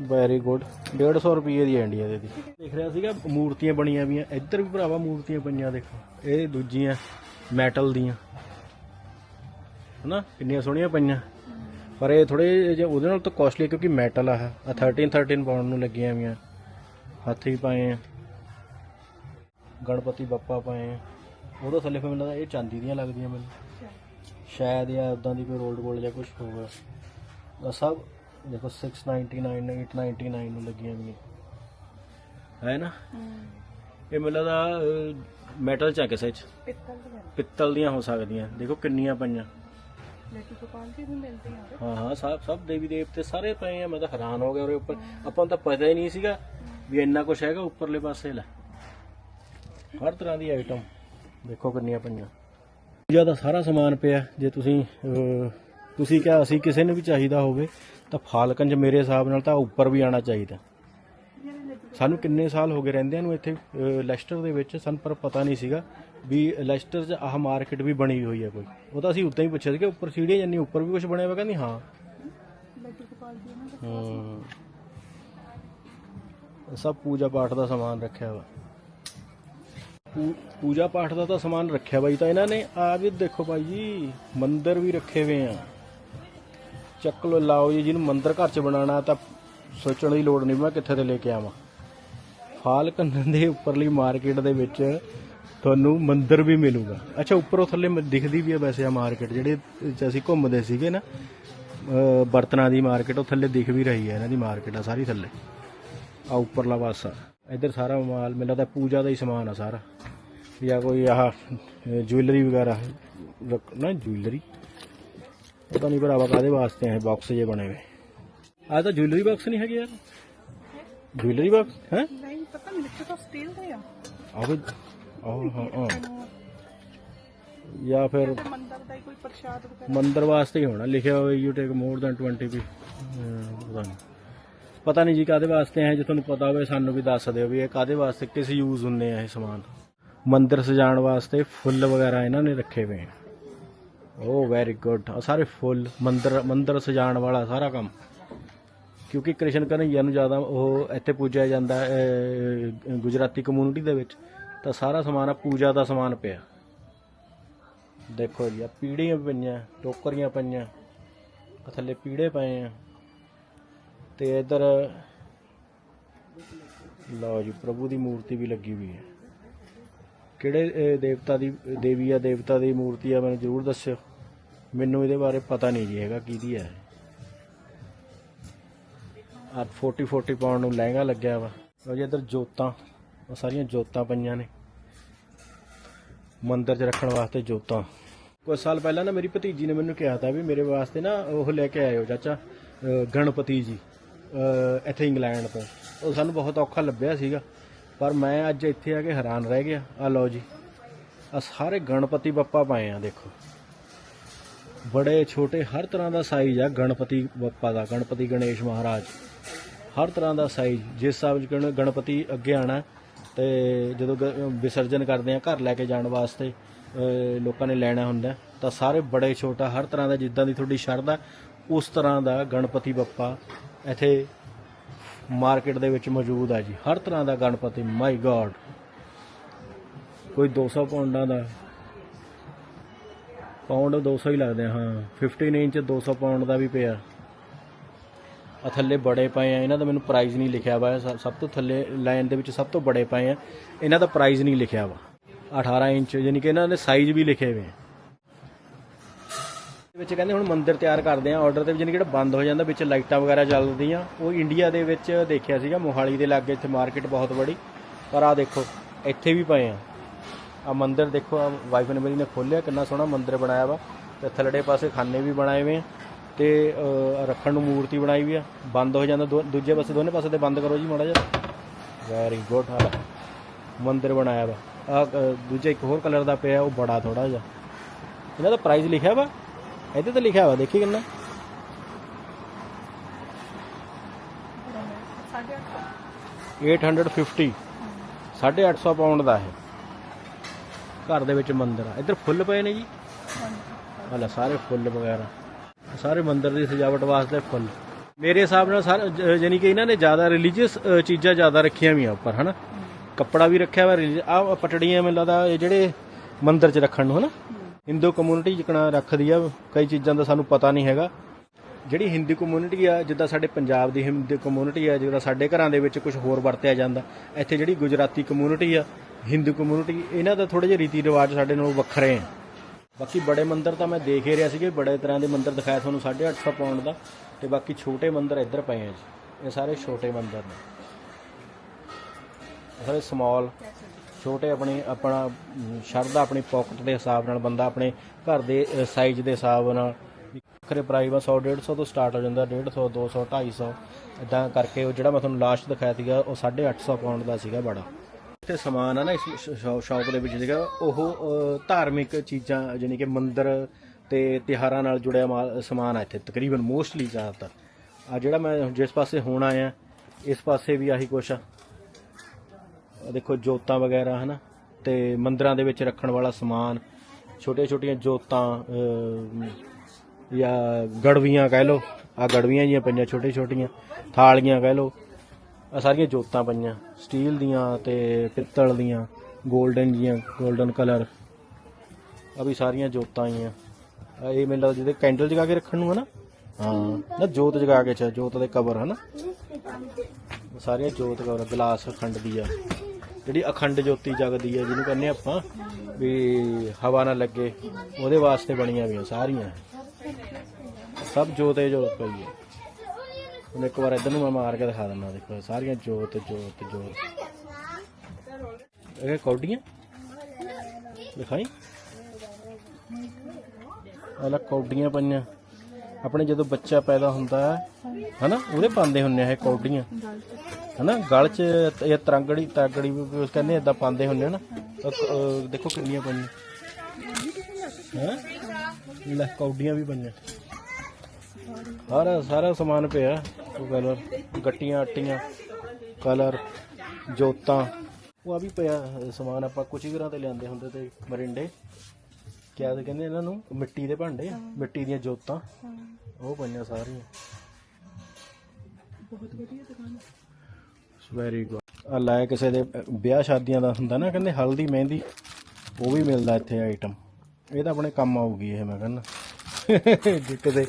ਵੈਰੀ ਗੁੱਡ 150 ਰੁਪਏ ਦੀ ਇੰਡੀਆ ਦੇ ਦੀ। ਦੇਖ ਰਿਹਾ ਸੀਗਾ ਮੂਰਤੀਆਂ ਬਣੀਆਂ ਵੀਆਂ। ਇੱਧਰ ਵੀ ਭਰਾਵਾ ਮੂਰਤੀਆਂ ਪਈਆਂ ਦੇਖੋ। ਇਹ ਦੂਜੀਆਂ ਮੈਟਲ ਦੀਆਂ। ਹਨਾ? ਕਿੰਨੀਆਂ ਸੋਹਣੀਆਂ ਪਈਆਂ। ਪਰ ਇਹ ਥੋੜੇ ਜਿਹੇ ਉਹਦੇ ਨਾਲ ਤਾਂ ਕਾਸਟਲੀ ਕਿਉਂਕਿ ਮੈਟਲ ਆ ਆ 13 13 ਪਾਉਂਡ ਨੂੰ ਲੱਗੀਆਂ ਵੀਆਂ ਹੱਥ ਵੀ ਪਾਏ ਆ। ਗਣਪਤੀ ਬੱਪਾ ਪਏ ਆ। ਉਹਦਾ ਥੱਲੇ ਫਿਰ ਮੈਨੂੰ ਲੱਗਦਾ ਇਹ ਚਾਂਦੀ ਦੀਆਂ ਲੱਗਦੀਆਂ ਮੈਨੂੰ। ਸ਼ਾਇਦ ਜਾਂ ਉਦਾਂ ਦੀ ਕੋਈ ਰੋਲਡ ਗੋਲਡ ਜਾਂ ਕੁਝ ਹੋਊਗਾ ਆ ਸਭ ਦੇਖੋ 699 899 ਨੂੰ ਲੱਗੀਆਂ ਹੋਈਆਂ। ਹੈ ਨਾ? ਇਹ ਮੈਨੂੰ ਲੱਗਦਾ ਮੈਟਲ ਚ ਆ ਕਿਸੇ ਚ। ਦੇ ਪਿੱਤਲ ਦੀਆਂ ਹੋ ਸਕਦੀਆਂ। ਦੇਖੋ ਕਿੰਨੀਆਂ ਪਈਆਂ। ਵੀ ਮਿਲਦੇ ਆ ਹਾਂ ਹਾਂ ਸਭ ਸਭ ਦੇਵੀ ਦੇਵਤੇ ਸਾਰੇ ਪਏ ਆ ਮੈਂ ਤਾਂ ਹੈਰਾਨ ਹੋ ਗਿਆ ਉਹਦੇ ਉੱਪਰ। ਆਪਾਂ ਨੂੰ ਤਾਂ ਪਤਾ ਹੀ ਨਹੀਂ ਸੀਗਾ ਵੀ ਇੰਨਾ ਕੁਝ ਹੈਗਾ ਉੱਪਰਲੇ ਪਾਸੇ ਲੈ। ਹਰ ਤਰ੍ਹਾਂ ਦੀ ਆਈਟਮ ਦੇਖੋ ਕਿੰਨੀਆਂ ਪਈਆਂ। ਪੂਜਾ ਦਾ ਸਾਰਾ ਸਮਾਨ ਪਿਆ ਜੇ ਤੁਸੀਂ ਅਹ, ਤੁਸੀਂ ਕਿਹਾ ਅਸੀਂ ਕਿਸੇ ਨੂੰ ਵੀ ਚਾਹੀਦਾ ਹੋਵੇ ਤਾਂ ਫਾਲਕਨ ਚ ਮੇਰੇ ਹਿਸਾਬ ਨਾਲ ਤਾਂ ਉੱਪਰ ਵੀ ਆਣਾ ਚਾਹੀਦਾ। ਸਾਨੂੰ ਕਿੰਨੇ ਸਾਲ ਹੋ ਗਏ ਰਹਿੰਦਿਆਂ ਨੂੰ ਇੱਥੇ ਲੈਸਟਰ ਦੇ ਵਿੱਚ ਸਾਨੂੰ ਪਰ ਪਤਾ ਨਹੀਂ ਸੀਗਾ ਵੀ ਲੈਸਟਰ 'ਚ ਆਹ ਮਾਰਕੀਟ ਵੀ ਬਣੀ ਹੋਈ ਹੈ ਕੋਈ। ਉਹ ਤਾਂ ਅਸੀਂ ਉੱਦਾਂ ਹੀ ਪੁੱਛਿਆ ਸੀ ਕਿ ਉੱਪਰ ਸੀੜੀਆਂ ਜੰਨੀ ਉੱਪਰ ਵੀ ਕੁਝ ਬਣਿਆ ਹੋਇਆ ਕਹਿੰਦੀ ਹਾਂ। ਲੈਟੀ ਸਭ ਪੂਜਾ ਪਾਠ ਦਾ ਸਮਾਨ ਰੱਖਿਆ ਵਾ। ਪੂਜਾ ਪਾਠ ਦਾ ਤਾਂ ਸਮਾਨ ਰੱਖਿਆ ਬਾਈ, ਤਾਂ ਇਹਨਾਂ ਨੇ ਆ ਵੀ ਦੇਖੋ ਭਾਈ ਜੀ, ਮੰਦਿਰ ਵੀ ਰੱਖੇ ਹੋਏ ਆ। ਚੱਕ ਲੋ ਲਾਓ ਜੀ, ਜਿਹਨੂੰ ਮੰਦਰ ਘਰ ਚ ਬਣਾਉਣਾ ਤਾਂ ਸੋਚਣ ਦੀ ਲੋੜ ਨਹੀਂ, ਮੈਂ ਕਿੱਥੇ ਤੇ ਲੈ ਕੇ ਆਵਾਂ। ਫਾਲਕਨ ਦੇ ਉੱਪਰਲੀ ਮਾਰਕੀਟ ਦੇ ਵਿੱਚ ਤੁਹਾਨੂੰ ਮੰਦਿਰ ਵੀ ਮਿਲੂਗਾ। ਅੱਛਾ ਉੱਪਰੋਂ ਥੱਲੇ ਦਿਖਦੀ ਵੀ ਆ ਵੈਸੇ ਆ ਮਾਰਕੀਟ ਜਿਹੜੇ ਅਸੀਂ ਘੁੰਮਦੇ ਸੀਗੇ ਨਾ ਬਰਤਨਾਂ ਦੀ ਮਾਰਕੀਟ ਉਹ ਥੱਲੇ ਦਿਖ ਵੀ ਰਹੀ ਹੈ ਇਹਨਾਂ ਦੀ ਮਾਰਕੀਟ ਆ ਸਾਰੀ ਥੱਲੇ। ਆ ਉੱਪਰਲਾ ਪਾਸਾ। ਇੱਧਰ ਸਾਰਾ ਮਾਲ ਮਿਲਦਾ ਤਾਂ ਪੂਜਾ ਦਾ ਹੀ ਸਮਾਨ ਆ ਸਾਰਾ। ਜਾਂ ਕੋਈ ਆਹ ਜੁਐਲਰੀ ਵਗੈਰਾ ਨਾ ਜੁਐਲਰੀ? ਪਤਾ ਨਹੀਂ ਭਰਾਵਾ ਕਾਦੇ ਵਾਸਤੇ ਆ ਬਾਕਸ ਜੇ ਬਣੇ ਹੋਏ। ਆ ਤਾਂ ਜੁਐਲਰੀ ਬਾਕਸ ਨਹੀਂ ਹੈਗੇ ਯਾਰ। ਜੁਐਲਰੀ ਬਾਕਸ ਹੈ? ਸਟੀਲ ਦੇ ਆ। ਆਹ ਹਾਂ ਜਾਂ ਫਿਰ ਤੇ ਮੰਦਰ ਦਾ ਹੀ ਕੋਈ ਪ੍ਰਸ਼ਾਦ ਵਗੈਰਾ। ਮੰਦਰ ਵਾਸਤੇ ਹੀ ਹੋਣਾ ਲਿਖਿਆ ਹੋਇਆ ਯੂ ਟੇਕ ਮੋਰ ਦੈਨ 20 ਵੀ। ਪਤਾ ਨਹੀਂ। ਪਤਾ ਨਹੀਂ ਜੀ ਕਾਦੇ ਵਾਸਤੇ ਹੈ ਜੇ ਤੁਹਾਨੂੰ ਪਤਾ ਹੋਵੇ ਸਾਨੂੰ ਵੀ ਦੱਸ ਦਿਓ ਵੀ ਇਹ ਕਾਦੇ ਵਾਸਤੇ ਕਿਸ ਯੂਜ਼ ਹੁੰਨੇ ਆ ਇਹ ਸਮਾਨ। ਮੰਦਰ ਸਜਾਉਣ ਵਾਸਤੇ ਫੁੱਲ ਵਗੈਰਾ ਇਹਨਾਂ ਨੇ ਰੱਖੇ ਹੋਏ ਆ। ਓ ਵੈਰੀ ਗੁੱਡ ਸਾਰੇ ਫੁੱਲ ਮੰਦਰ ਮੰਦਰ ਸਜਾਉਣ ਵਾਲਾ ਸਾਰਾ ਕੰਮ। ਕਿਉਂਕਿ ਕ੍ਰਿਸ਼ਨ ਕਨਈਆ ਨੂੰ ਜ਼ਿਆਦਾ ਉਹ ਇੱਥੇ ਪੂਜਿਆ ਜਾਂਦਾ ਗੁਜਰਾਤੀ ਕਮਿਊਨਿਟੀ ਦੇ ਵਿੱਚ, ਤਾਂ ਸਾਰਾ ਸਮਾਨ ਆ, ਪੂਜਾ ਦਾ ਸਮਾਨ ਪਿਆ। ਦੇਖੋ ਜੀ ਆ ਪੀੜੀਆਂ ਪਈਆਂ, ਟੋਕਰੀਆਂ ਪਈਆਂ ਆ ਥੱਲੇ ਪੀੜੇ ਪਏ ਆ। ਤੇ ਇਧਰ, ਲਓ ਜੀ, ਪ੍ਰਭੂ ਦੀ ਮੂਰਤੀ ਵੀ ਲੱਗੀ ਹੋਈ ਹੈ। ਕਿਹੜੇ ਦੇਵਤਾ ਦੀ, ਦੇਵੀ ਆ ਦੇਵਤਾ ਦੀ ਮੂਰਤੀ ਆ, ਮੈਨੂੰ ਜ਼ਰੂਰ ਦੱਸਿਓ। ਮੈਨੂੰ ਇਹਦੇ ਬਾਰੇ ਪਤਾ ਨਹੀਂ ਜੀ ਹੈਗਾ ਕਿਹਦੀ ਹੈ। ਆ 40 40 ਪਾਉਣ ਨੂੰ ਲਹਿੰਗਾ ਲੱਗਿਆ ਵਾ। ਲਓ ਜੀ, ਇਧਰ ਜੋਤਾਂ। ਉਹ ਸਾਰੀਆਂ ਜੋਤਾਂ ਪਈਆਂ ਨੇ। ਮੰਦਰ 'ਚ ਰੱਖਣ ਵਾਸਤੇ ਜੋਤਾਂ। ਕੁਝ ਸਾਲ ਪਹਿਲਾਂ ਨਾ ਮੇਰੀ ਭਤੀਜੀ ਨੇ ਮੈਨੂੰ ਕਿਹਾ ਤਾਂ ਵੀ ਮੇਰੇ ਵਾਸਤੇ ਨਾ ਉਹ ਲੈ ਕੇ ਆਇਓ ਚਾਚਾ ਗਣਪਤੀ ਜੀ ਇੱਥੇ ਇੰਗਲੈਂਡ ਤੋਂ। ਉਹ ਸਾਨੂੰ ਬਹੁਤ ਔਖਾ ਲੱਭਿਆ ਸੀਗਾ, ਪਰ ਮੈਂ ਅੱਜ ਇੱਥੇ ਆ ਕੇ ਹੈਰਾਨ ਰਹਿ ਗਿਆ। ਆ ਲਓ ਜੀ ਆ ਸਾਰੇ ਗਣਪਤੀ ਬੱਪਾ ਪਾਏ ਆ, ਦੇਖੋ। ਬੜੇ ਛੋਟੇ, ਹਰ ਤਰ੍ਹਾਂ ਦਾ ਸਾਈਜ਼ ਆ ਗਣਪਤੀ ਬੱਪਾ ਦਾ, ਗਣਪਤੀ ਗਣੇਸ਼ ਮਹਾਰਾਜ। ਹਰ ਤਰ੍ਹਾਂ ਦਾ ਸਾਈਜ਼ ਜਿਸ ਹਿਸਾਬ ਵਿੱਚ ਗਣ- ਗਣਪਤੀ ਅੱਗੇ ਆਣਾ ਤੇ ਜਦੋਂ ਗ- ਵਿਸਰਜਨ ਕਰਦੇ ਆ ਘਰ ਲੈ ਕੇ ਜਾਣ ਵਾਸਤੇ ਲੋਕਾਂ ਨੇ ਲੈਣਾ ਹੁੰਦਾ ਤਾਂ ਸਾਰੇ ਬੜੇ ਛੋਟਾ ਹਰ ਤਰ੍ਹਾਂ ਦਾ ਜਿੱਦਾਂ ਦੀ ਤੁਹਾਡੀ ਸ਼ਰਧਾ ਉਸ ਤਰ੍ਹਾਂ ਦਾ ਗਣਪਤੀ ਬੱਪਾ ਇੱਥੇ ਮਾਰਕੀਟ ਦੇ ਵਿੱਚ ਮੌਜੂਦ ਆ ਜੀ। ਹਰ ਤਰ੍ਹਾਂ ਦਾ ਗਣਪਤੀ ਮਾਈ ਗॉड ਕੋਈ 200 ਪਾਉਂਡਾਂ ਦਾ ਪਾਉਂਡ 200 ਹੀ ਲੱਗਦੇ ਆ, ਹਾਂ। 15 ਇੰਚ 200 ਪਾਉਂਡ ਦਾ ਵੀ ਪਿਆ। ਆ ਥੱਲੇ ਬੜੇ ਪਏ ਆ। ਇਹਨਾਂ ਦਾ ਮੈਨੂੰ ਪ੍ਰਾਈਜ਼ ਨਹੀਂ ਲਿਖਿਆ ਵਾ। ਸਭ ਤੋਂ ਥੱਲੇ ਲਾਈਨ ਦੇ ਵਿੱਚ ਸਭ ਤੋਂ ਬੜੇ ਪਏ ਆ। ਇਹਨਾਂ ਦਾ ਪ੍ਰਾਈਜ਼ ਨਹੀਂ ਲਿਖਿਆ ਵਾ। 18 ਇੰਚ, ਯਾਨੀ ਕਿ ਇਹਨਾਂ ਦੇ ਸਾਈਜ਼ ਵੀ ਲਿਖੇ ਹੋਏ ਆ। ਵਿੱਚ ਕਹਿੰਦੇ ਹੁਣ ਮੰਦਿਰ ਤਿਆਰ ਕਰਦੇ ਆ। ਆਰਡਰ ਤੇ ਯਾਨੀ ਕਿ ਜਿਹੜਾ ਬੰਦ ਹੋ ਜਾਂਦਾ, ਵਿੱਚ ਲਾਈਟਾਂ ਵਗੈਰਾ ਚੱਲਦੀਆਂ ਉਹ ਇੰਡੀਆ ਦੇ ਵਿੱਚ ਦੇਖਿਆ ਸੀਗਾ, ਮੋਹਾਲੀ ਦੇ ਲਾਗੇ ਇੱਥੇ ਮਾਰਕੀਟ ਬਹੁਤ ਬੜੀ। ਪਰ ਆ ਦੇਖੋ, ਇੱਥੇ ਵੀ ਪਏ ਆ। ਆ ਮੰਦਿਰ ਦੇਖੋ ਆ ਵਾਈਫ ਨੇ ਮੇਰੀ ਨੇ ਖੋਲਿਆ ਕਿੰਨਾ ਸੋਹਣਾ ਮੰਦਿਰ ਬਣਾਇਆ ਵਾ। ਤੇ ਥੱਲੜੇ ਪਾਸੇ ਖਾਨੇ ਵੀ ਬਣਾਏ ਹੋਏ ਆ। ਤੇ ਰੱਖਣ ਨੂੰ ਮੂਰਤੀ ਬਣਾਈ ਵੀ ਆ। ਬੰਦ ਹੋ ਜਾਂਦਾ ਦੂਜੇ ਪਾਸੇ ਦੋਨੇ ਪਾਸੇ ਤੇ ਬੰਦ ਕਰੋ ਜੀ ਮਾੜਾ ਜਿਹਾ। ਵੈਰੀ ਗੁੱਡ ਹਾਲ ਮੰਦਿਰ ਬਣਾਇਆ ਵਾ। ਆ ਦੂਜਾ ਇੱਕ ਹੋਰ ਕਲਰ ਦਾ ਪਿਆ ਉਹ ਬੜਾ ਥੋੜਾ ਜਿਹਾ। ਇਹਨਾਂ ਦਾ ਪ੍ਰਾਈਸ ਲਿਖਿਆ ਵਾ? ਇਹਦੇ ਤੇ ਲਿਖਿਆ ਵਾ ਦੇਖੀ ਕਿੰਨਾ? ਸਾਡੇ 850 850 ਪਾਉਂਡ ਦਾ ਹੈ ਘਰ ਦੇ ਵਿੱਚ ਮੰਦਿਰ ਆ। ਇੱਧਰ ਫੁੱਲ ਪਏ ਨੇ ਜੀ? ਹਲਾ ਸਾਰੇ ਫੁੱਲ ਵਗੈਰਾ। ਸਾਰੇ ਮੰਦਿਰ ਦੀ ਸਜਾਵਟ ਵਾਸਤੇ ਫੁੱਲ। ਮੇਰੇ ਹਿਸਾਬ ਨਾਲ ਸਾਰਾ ਜ- ਯਾਨੀ ਕਿ ਇਹਨਾਂ ਨੇ ਜ਼ਿਆਦਾ ਰਿਲੀਜੀਅਸ ਚੀਜ਼ਾਂ ਜ਼ਿਆਦਾ ਰੱਖੀਆਂ ਵੀ ਆ ਉੱਪਰ, ਹਨਾ? ਕੱਪੜਾ ਵੀ ਰੱਖਿਆ ਵਾ ਆ ਪਟੜੀਆਂ ਮੈਨੂੰ ਲੱਗਦਾ ਇਹ ਜਿਹੜੇ ਮੰਦਿਰ 'ਚ ਰੱਖਣ ਨੂੰ, ਹਨਾ? ਹਿੰਦੂ ਕਮਿਊਨਿਟੀ ਜਿਕਣਾ ਰੱਖਦੀ ਆ, ਕਈ ਚੀਜ਼ਾਂ ਦਾ ਸਾਨੂੰ ਪਤਾ ਨਹੀਂ ਹੈਗਾ। ਜਿਹੜੀ ਹਿੰਦੂ ਕਮਿਊਨਿਟੀ ਆ, ਜਿੱਦਾਂ ਸਾਡੇ ਪੰਜਾਬ ਦੀ ਹਿੰਦੂ ਕਮਿਊਨਿਟੀ ਆ ਜਿਹੜਾ ਸਾਡੇ ਘਰਾਂ ਦੇ ਵਿੱਚ ਕੁਝ ਹੋਰ ਵਰਤਿਆ ਜਾਂਦਾ, ਇੱਥੇ ਜਿਹੜੀ ਗੁਜਰਾਤੀ ਕਮਿਊਨਿਟੀ ਆ ਹਿੰਦੂ ਕਮਿਊਨਿਟੀ ਇਹਨਾਂ ਦਾ ਥੋੜੇ ਜਿਹੇ ਰੀਤੀ ਰਿਵਾਜ ਸਾਡੇ ਨਾਲੋਂ ਵੱਖਰੇ ਆ। ਬਾਕੀ ਬੜੇ ਮੰਦਰ ਤਾਂ ਮੈਂ ਦੇਖ ਹੀ ਰਿਹਾ ਸੀਗੇ ਬੜੇ ਤਰ੍ਹਾਂ ਦੇ ਮੰਦਰ ਦਿਖਾਇਆ ਤੁਹਾਨੂੰ 850 ਪਾਉਂਡ ਦਾ ਤੇ ਬਾਕੀ ਛੋਟੇ ਮੰਦਰ ਇੱਧਰ ਪਏ ਆ ਜੀ। ਇਹ ਸਾਰੇ ਛੋਟੇ ਮੰਦਰ ਨੇ। ਸਾਰੇ ਸਮਾਲ ਛੋਟੇ ਆਪਣੀ, ਆਪਣਾ ਸ਼ਰਧਾ ਆਪਣੀ ਪਾਕਟ ਦੇ ਹਿਸਾਬ ਨਾਲ ਬੰਦਾ ਆਪਣੇ ਘਰ ਦੇ ਸਾਈਜ਼ ਦੇ ਹਿਸਾਬ ਨਾਲ ਵੱਖਰੇ ਪ੍ਰਾਈਸ 100 150 ਤੋਂ ਸਟਾਰਟ ਹੋ ਜਾਂਦਾ 150 200 250 ਇਦਾਂ ਕਰਕੇ ਉਹ ਜਿਹੜਾ ਮੈਂ ਤੁਹਾਨੂੰ ਲਾਸਟ ਦਿਖਾਇਆ ਸੀਗਾ, ਉਹ 850 ਪਾਉਂਡ ਦਾ ਸੀਗਾ ਬੜਾ। ਇੱਥੇ ਸਮਾਨ ਆ ਨਾ ਇਸ ਸ਼ਾਪ ਦੇ ਵਿੱਚ ਜਿਹੜਾ ਉਹ ਧਾਰਮਿਕ ਚੀਜ਼ਾਂ ਜਾਨੀ ਕਿ ਮੰਦਿਰ ਤੇ ਤਿਹਾਰਾਂ ਨਾਲ ਜੁੜਿਆ ਮਾਲ- ਸਮਾਨ ਆ ਇੱਥੇ, ਤਕਰੀਬਨ ਮੋਸਟਲੀ ਜ਼ਿਆਦਾਤਰ। ਆ ਜਿਹੜਾ ਮੈਂ ਜਿਸ ਪਾਸੇ ਹੁਣ ਆਇਆ, ਇਸ ਪਾਸੇ ਵੀ ਆਹੀ ਕੁਛ ਆ। ਦੇਖੋ ਜੋਤਾਂ ਵਗੈਰਾ, ਹਨਾ? ਤੇ ਮੰਦਿਰਾਂ ਦੇ ਵਿੱਚ ਰੱਖਣ ਵਾਲਾ ਸਮਾਨ ਛੋਟੀਆਂ ਛੋਟੀਆਂ ਜੋਤਾਂ ਜਾਂ ਗੜਵੀਆਂ ਕਹਿ ਲਓ, ਆ ਗੜਵੀਆਂ ਜੀਆਂ ਪਈਆਂ ਛੋਟੇ ਛੋਟੀਆਂ ਥਾਲੀਆਂ ਕਹਿ ਲਓ ਆ ਸਾਰੀਆਂ ਜੋਤਾਂ ਪਈਆਂ। ਸਟੀਲ ਦੀਆਂ ਤੇ ਪਿੱਤਲ ਦੀਆਂ 골ਡਨ ਜੀਆਂ 골ਡਨ ਕਲਰ। ਆ ਵੀ ਸਾਰੀਆਂ ਜੋਤਾਂ ਆਈਆਂ। ਆ ਇਹ ਮੈਨੂੰ ਲੱਗਦਾ ਜਿਹਦੇ ਕੈਂਡਲ ਜਗਾ ਕੇ ਰੱਖਣ ਨੂੰ ਹਨਾ ਹਾਂ। ਨਾ ਜੋਤ ਜਗਾ ਕੇ ਚ ਜੋਤ ਦੇ ਕਵਰ ਹਨਾ? ਸਾਰੀਆਂ ਜੋਤ ਕਵਰ ਗਲਾਸ ਅਖੰਡ ਦੀ ਆ। ਜਿਹੜੀ ਅਖੰਡ ਜੋਤੀ ਜਗਦੀ ਆ ਜਿਹਨੂੰ ਕਹਿੰਦੇ ਆਪਾਂ ਵੀ ਹਵਾ ਨਾ ਲੱਗੇ ਉਹਦੇ ਵਾਸਤੇ ਬਣੀਆਂ ਹੋਈਆਂ ਸਾਰੀਆਂ। ਸਭ ਜੋਤ ਜੋਤ ਪਈ ਹੈ ਹੁਣ ਇੱਕ ਵਾਰ ਇੱਧਰ ਨੂੰ ਮੈਂ ਮਾਰ ਕੇ ਦਿਖਾ ਦਿੰਦਾ, ਦੇਖੋ, ਸਾਰੀਆਂ ਜੋਤ ਜੋਤ ਜੋਤ। ਇਹ ਕੌਡੀਆਂ? ਦਿਖਾਈ? ਆਲਾ ਕੌਡੀਆਂ ਪਈਆਂ। ਆਪਣੇ ਜਦੋਂ ਬੱਚਾ ਪੈਦਾ ਹੁੰਦਾ ਹੈ, ਹਨਾ, ਉਹਦੇ ਪਾਉਂਦੇ ਹੁੰਨੇ ਆ ਇਹ ਕੌਡੀਆਂ। ਹਨਾ, ਗਲ 'ਚ ਇਹ ਤਰੰਗੜੀ ਤਾਗੜੀ ਵੀ ਉਸ ਕਹਿੰਦੇ ਇਦਾਂ ਪਾਉਂਦੇ ਹੁੰਨੇ ਆ ਨਾ। ਦੇਖੋ ਕਿੰਨੀਆਂ ਪਈਆਂ। ਹੈ? ਲੈ, ਕੌਡੀਆਂ ਵੀ ਪਈਆਂ। ਸਾਰਾ ਸਾਰਾ ਸਮਾਨ ਪਿਆ। ਉਹ ਕਲਰ ਗੱਟੀਆਂ ਆਟੀਆਂ ਕਲਰ ਜੋਤਾਂ। ਉਹ ਆ ਵੀ ਪਿਆ ਸਮਾਨ ਆਪਾਂ ਕੁਝ ਘਰਾਂ ਤੇ ਲਿਆਂਦੇ ਹੁੰਦੇ ਤੇ ਮਰਿੰਡੇ। ਕਿਆ ਤੇ ਕਹਿੰਦੇ ਇਹਨਾਂ ਨੂੰ? ਮਿੱਟੀ ਦੇ ਭਾਂਡੇ ਮਿੱਟੀ ਦੀਆਂ ਜੋਤਾਂ। ਉਹ ਪਈਆਂ ਸਾਰੀਆਂ। ਬਹੁਤ ਵਧੀਆ ਦੁਕਾਨ ਵੈਰੀ ਗੁੱਡ ਆ ਲੈ ਕਿਸੇ ਦੇ ਵਿਆਹ ਸ਼ਾਦੀਆਂ ਦਾ ਹੁੰਦਾ ਨਾ ਕਹਿੰਦੇ ਹਲਦੀ ਮਹਿੰਦੀ ਉਹ ਵੀ ਮਿਲਦਾ ਇੱਥੇ ਆਈਟਮ ਇਹ ਤਾਂ ਆਪਣੇ ਕੰਮ ਆਊਗੀ ਇਹ ਮੈਂ ਕਹਿੰਦਾ। (laughs) ਜੇ ਕਿਤੇ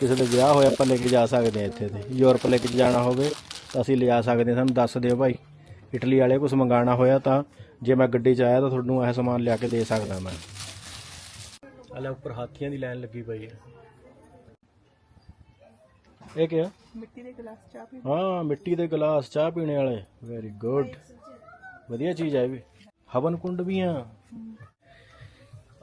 ਕਿਸੇ ਦੇ ਵਿਆਹ ਹੋਇਆ ਆਪਾਂ ਲੈ ਕੇ ਜਾ ਸਕਦੇ ਹਾਂ ਇੱਥੇ ਤੇ। ਯੂਰਪ ਲੈ ਕੇ ਜਾਣਾ ਹੋਵੇ ਤਾਂ ਅਸੀਂ ਲਿਜਾ ਸਕਦੇ ਹਾਂ। ਸਾਨੂੰ ਦੱਸ ਦਿਓ ਭਾਈ ਇਟਲੀ ਵਾਲੇ ਕੁਝ ਮੰਗਾਉਣਾ ਹੋਇਆ ਤਾਂ ਜੇ ਮੈਂ ਗੱਡੀ 'ਚ ਆਇਆ ਤਾਂ ਤੁਹਾਨੂੰ ਇਹ ਸਮਾਨ ਲਿਆ ਕੇ ਦੇ ਸਕਦਾ ਮੈਂ। ਹਲੇ ਉੱਪਰ ਹਾਥੀਆਂ ਦੀ ਲਾਈਨ ਲੱਗੀ ਪਈ ਹੈ। ਇਹ ਕੀ ਆ ਮਿੱਟੀ ਦੇ ਗਲਾਸ ਚਾਹ ਪੀ ਹਾਂ ਮਿੱਟੀ ਦੇ ਗਲਾਸ ਚਾਹ ਪੀਣੇ ਵਾਲੇ। ਵੈਰੀ ਗੁੱਡ ਵਧੀਆ ਚੀਜ਼ ਆ ਇਹ ਵੀ। ਹਵਨ ਕੁੰਡ ਵੀ ਆ।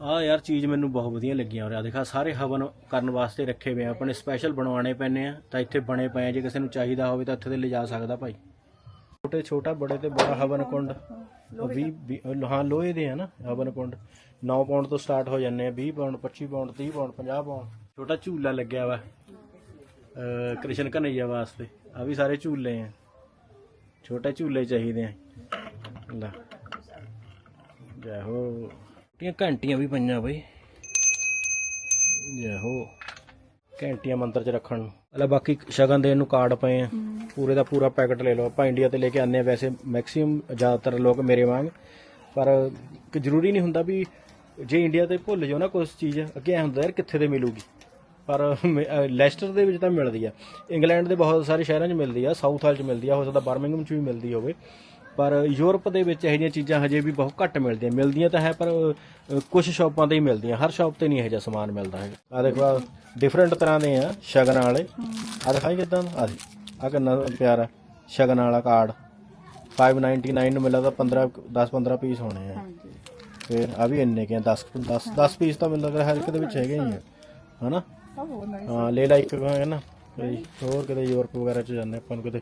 ਆ ਯਾਰ ਚੀਜ਼ ਮੈਨੂੰ ਬਹੁਤ ਵਧੀਆ ਲੱਗੀਆਂ ਔਰ ਆ ਦੇਖਾ ਸਾਰੇ ਹਵਨ ਕਰਨ ਵਾਸਤੇ ਰੱਖੇ ਹੋਏ ਆ। ਆਪਣੇ ਸਪੈਸ਼ਲ ਬਣਵਾਉਣੇ ਪੈਣੇ ਆ। ਤਾਂ ਇੱਥੇ ਬਣੇ ਪਏ ਆ। ਜੇ ਕਿਸੇ ਨੂੰ ਚਾਹੀਦਾ ਹੋਵੇ ਤਾਂ ਇੱਥੇ ਤੇ ਲਿਜਾ ਸਕਦਾ ਭਾਈ। ਛੋਟੇ, ਛੋਟਾ, ਬੜੇ ਤੇ ਬੜਾ ਹਵਨ ਕੁੰਡ। 20 ਹਾਂ, ਲੋਹੇ ਦੇ ਆ ਨਾ ਹਵਨ ਕੁੰਡ। 9 ਪਾਉਂਡ ਤੋਂ ਸਟਾਰਟ ਹੋ ਜਾਂਦੇ ਆ। 20 ਪਾਉਂਡ 25 ਪਾਉਂਡ 30 ਪਾਉਂਡ 50 ਪਾਉਂਡ ਛੋਟਾ ਝੂਲਾ ਲੱਗਿਆ ਵਾ ਕ੍ਰਿਸ਼ਨ ਕਨਈਆ ਵਾਸਤੇ। ਆ ਵੀ ਸਾਰੇ ਝੂਲੇ ਆ। ਛੋਟੇ ਝੂਲੇ ਚਾਹੀਦੇ ਆ। ਲੈ। ਜੈ ਹੋ। ਟੀਆਂ ਘੰਟੀਆਂ ਵੀ ਪਈਆਂ ਬਈ। ਜੈ ਘੰਟੀਆਂ ਮੰਦਰ ਚ ਰੱਖਣ ਨੂੰ। ਲੈ ਬਾਕੀ ਸ਼ਗਨ ਦੇਣ ਨੂੰ ਕਾਰਡ ਪਏ ਆ। ਪੂਰੇ ਦਾ ਪੂਰਾ ਪੈਕਟ ਲੈ ਲਓ। ਆਪਾਂ ਇੰਡੀਆ ਤੇ ਲੈ ਕੇ ਆਨੇ ਆ ਵੈਸੇ ਮੈਕਸਿਮਮ ਜ਼ਿਆਦਾਤਰ ਲੋਕ ਮੇਰੇ ਵਾਂਗ। ਪਰ ਕਿ ਜ਼ਰੂਰੀ ਨਹੀਂ ਹੁੰਦਾ ਵੀ ਜੇ ਇੰਡੀਆ ਤੇ ਭੁੱਲ ਜਾਓ ਨਾ ਕੁਝ ਚੀਜ਼, ਅੱਗੇ ਐ ਹੁੰਦਾ ਯਾਰ ਕਿੱਥੇ ਤੇ ਮਿਲੂਗੀ। ਪਰ ਮੇ- ਲੈਸਟਰ ਦੇ ਵਿੱਚ ਤਾਂ ਮਿਲਦੀ ਆ। ਇੰਗਲੈਂਡ ਦੇ ਬਹੁਤ ਸਾਰੇ ਸ਼ਹਿਰਾਂ 'ਚ ਮਿਲਦੀ ਆ ਸਾਊਥ ਹਾਲ 'ਚ ਮਿਲਦੀ ਆ, ਹੋ ਸਕਦਾ ਬਰਮਿੰਗਮ 'ਚ ਵੀ ਮਿਲਦੀ ਹੋਵੇ। ਪਰ ਯੂਰਪ ਦੇ ਵਿੱਚ ਇਹੋ ਜਿਹੀਆਂ ਚੀਜ਼ਾਂ ਹਜੇ ਵੀ ਬਹੁਤ ਘੱਟ ਮਿਲਦੀਆਂ। ਮਿਲਦੀਆਂ ਤਾਂ ਹੈ ਪਰ ਕੁਝ ਸ਼ਾਪਾਂ ਤੇ ਹੀ ਮਿਲਦੀਆਂ। ਹਰ ਸ਼ਾਪ ਤੇ ਨਹੀਂ ਇਹੋ ਜਿਹਾ ਸਮਾਨ ਮਿਲਦਾ ਹੈਗਾ। ਆ ਦੇਖੋ ਡਿਫਰੈਂਟ ਤਰ੍ਹਾਂ ਦੇ ਆ ਸ਼ਗਨ ਵਾਲੇ। ਆ ਦਿਖਾਈ ਕਿਦਾਂ ਆ ਆ ਕਿੰਨਾ ਪਿਆਰਾ ਸ਼ਗਨ ਵਾਲਾ ਕਾਰਡ। 599 ਨੂੰ ਮਿਲਦਾ ਤਾਂ 15 10 15 ਪੀਸ ਹੋਣੇ ਆ। ਫਿਰ ਆ ਵੀ ਇੰਨੇ ਕਿ 10 10 10 ਪੀਸ ਤਾਂ ਮੈਨੂੰ ਲੱਗ ਰਿਹਾ ਹਰ ਇੱਕ ਦੇ ਵਿੱਚ ਹੈਗੇ ਹੀ ਆ। ਹਨਾ? ਹਾਂ ਲੈ ਲੈ ਇੱਕ ਹੈ ਨਾ। ਹੋਰ ਕਿਤੇ ਯੂਰਪ ਵਗੈਰਾ ਚ ਜਾਂਦੇ ਆਪਾਂ ਨੂੰ ਕਿਤੇ।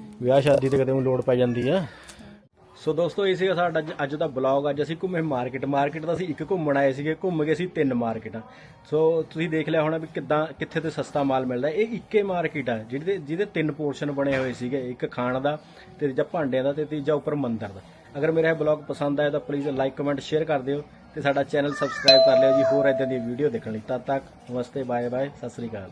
ਵਿਆਹ ਸ਼ਾਦੀ ਤੇ ਕਿਤੇ ਨੂੰ ਲੋੜ ਪੈ ਜਾਂਦੀ ਆ। ਸੋ ਦੋਸਤੋ, ਇਹ ਸੀਗਾ ਸਾਡਾ ਅੱਜ- ਅੱਜ ਦਾ ਬਲੌਗ ਅੱਜ ਅਸੀਂ ਘੁੰਮੇ ਮਾਰਕੀਟ ਮਾਰਕੀਟ ਦਾ ਅਸੀਂ ਇੱਕ ਘੁੰਮਣ ਆਏ ਸੀਗੇ, ਘੁੰਮ ਗਏ ਸੀ ਤਿੰਨ ਮਾਰਕੀਟਾਂ ਸੋ ਤੁਸੀਂ ਦੇਖ ਲਿਆ ਹੋਣਾ ਵੀ ਕਿੱਦਾਂ ਕਿੱਥੇ ਤੇ ਸਸਤਾ ਮਾਲ ਮਿਲਦਾ। ਇਹ ਇੱਕੇ ਮਾਰਕੀਟ ਆ, ਜਿਹਦੇ ਜਿਹਦੇ ਤਿੰਨ ਪੋਰਸ਼ਨ ਬਣੇ ਹੋਏ ਸੀਗੇ। ਇੱਕ ਖਾਣ ਦਾ ਤੇ ਤੀਜਾ ਭਾਂਡਿਆਂ ਦਾ ਤੇ ਤੀਜਾ ਉੱਪਰ ਮੰਦਰ ਦਾ। ਅਗਰ ਮੇਰਾ ਇਹ ਬਲੌਗ ਪਸੰਦ ਆਇਆ ਤਾਂ ਪਲੀਜ਼ ਲਾਈਕ ਕਮੈਂਟ ਸ਼ੇਅਰ ਕਰ ਦਿਓ ਤੇ ਸਾਡਾ ਚੈਨਲ ਸਬਸਕ੍ਰਾਈਬ ਕਰ ਲਿਓ ਜੀ। ਹੋਰ ਇਦਾਂ ਦੀ ਵੀਡੀਓ ਦੇਖਣ ਲਈ ਤਦ ਤੱਕ ਨਮਸਤੇ ਬਾਏ ਬਾਏ ਸਤਿ ਸ੍ਰੀ ਅਕਾਲ।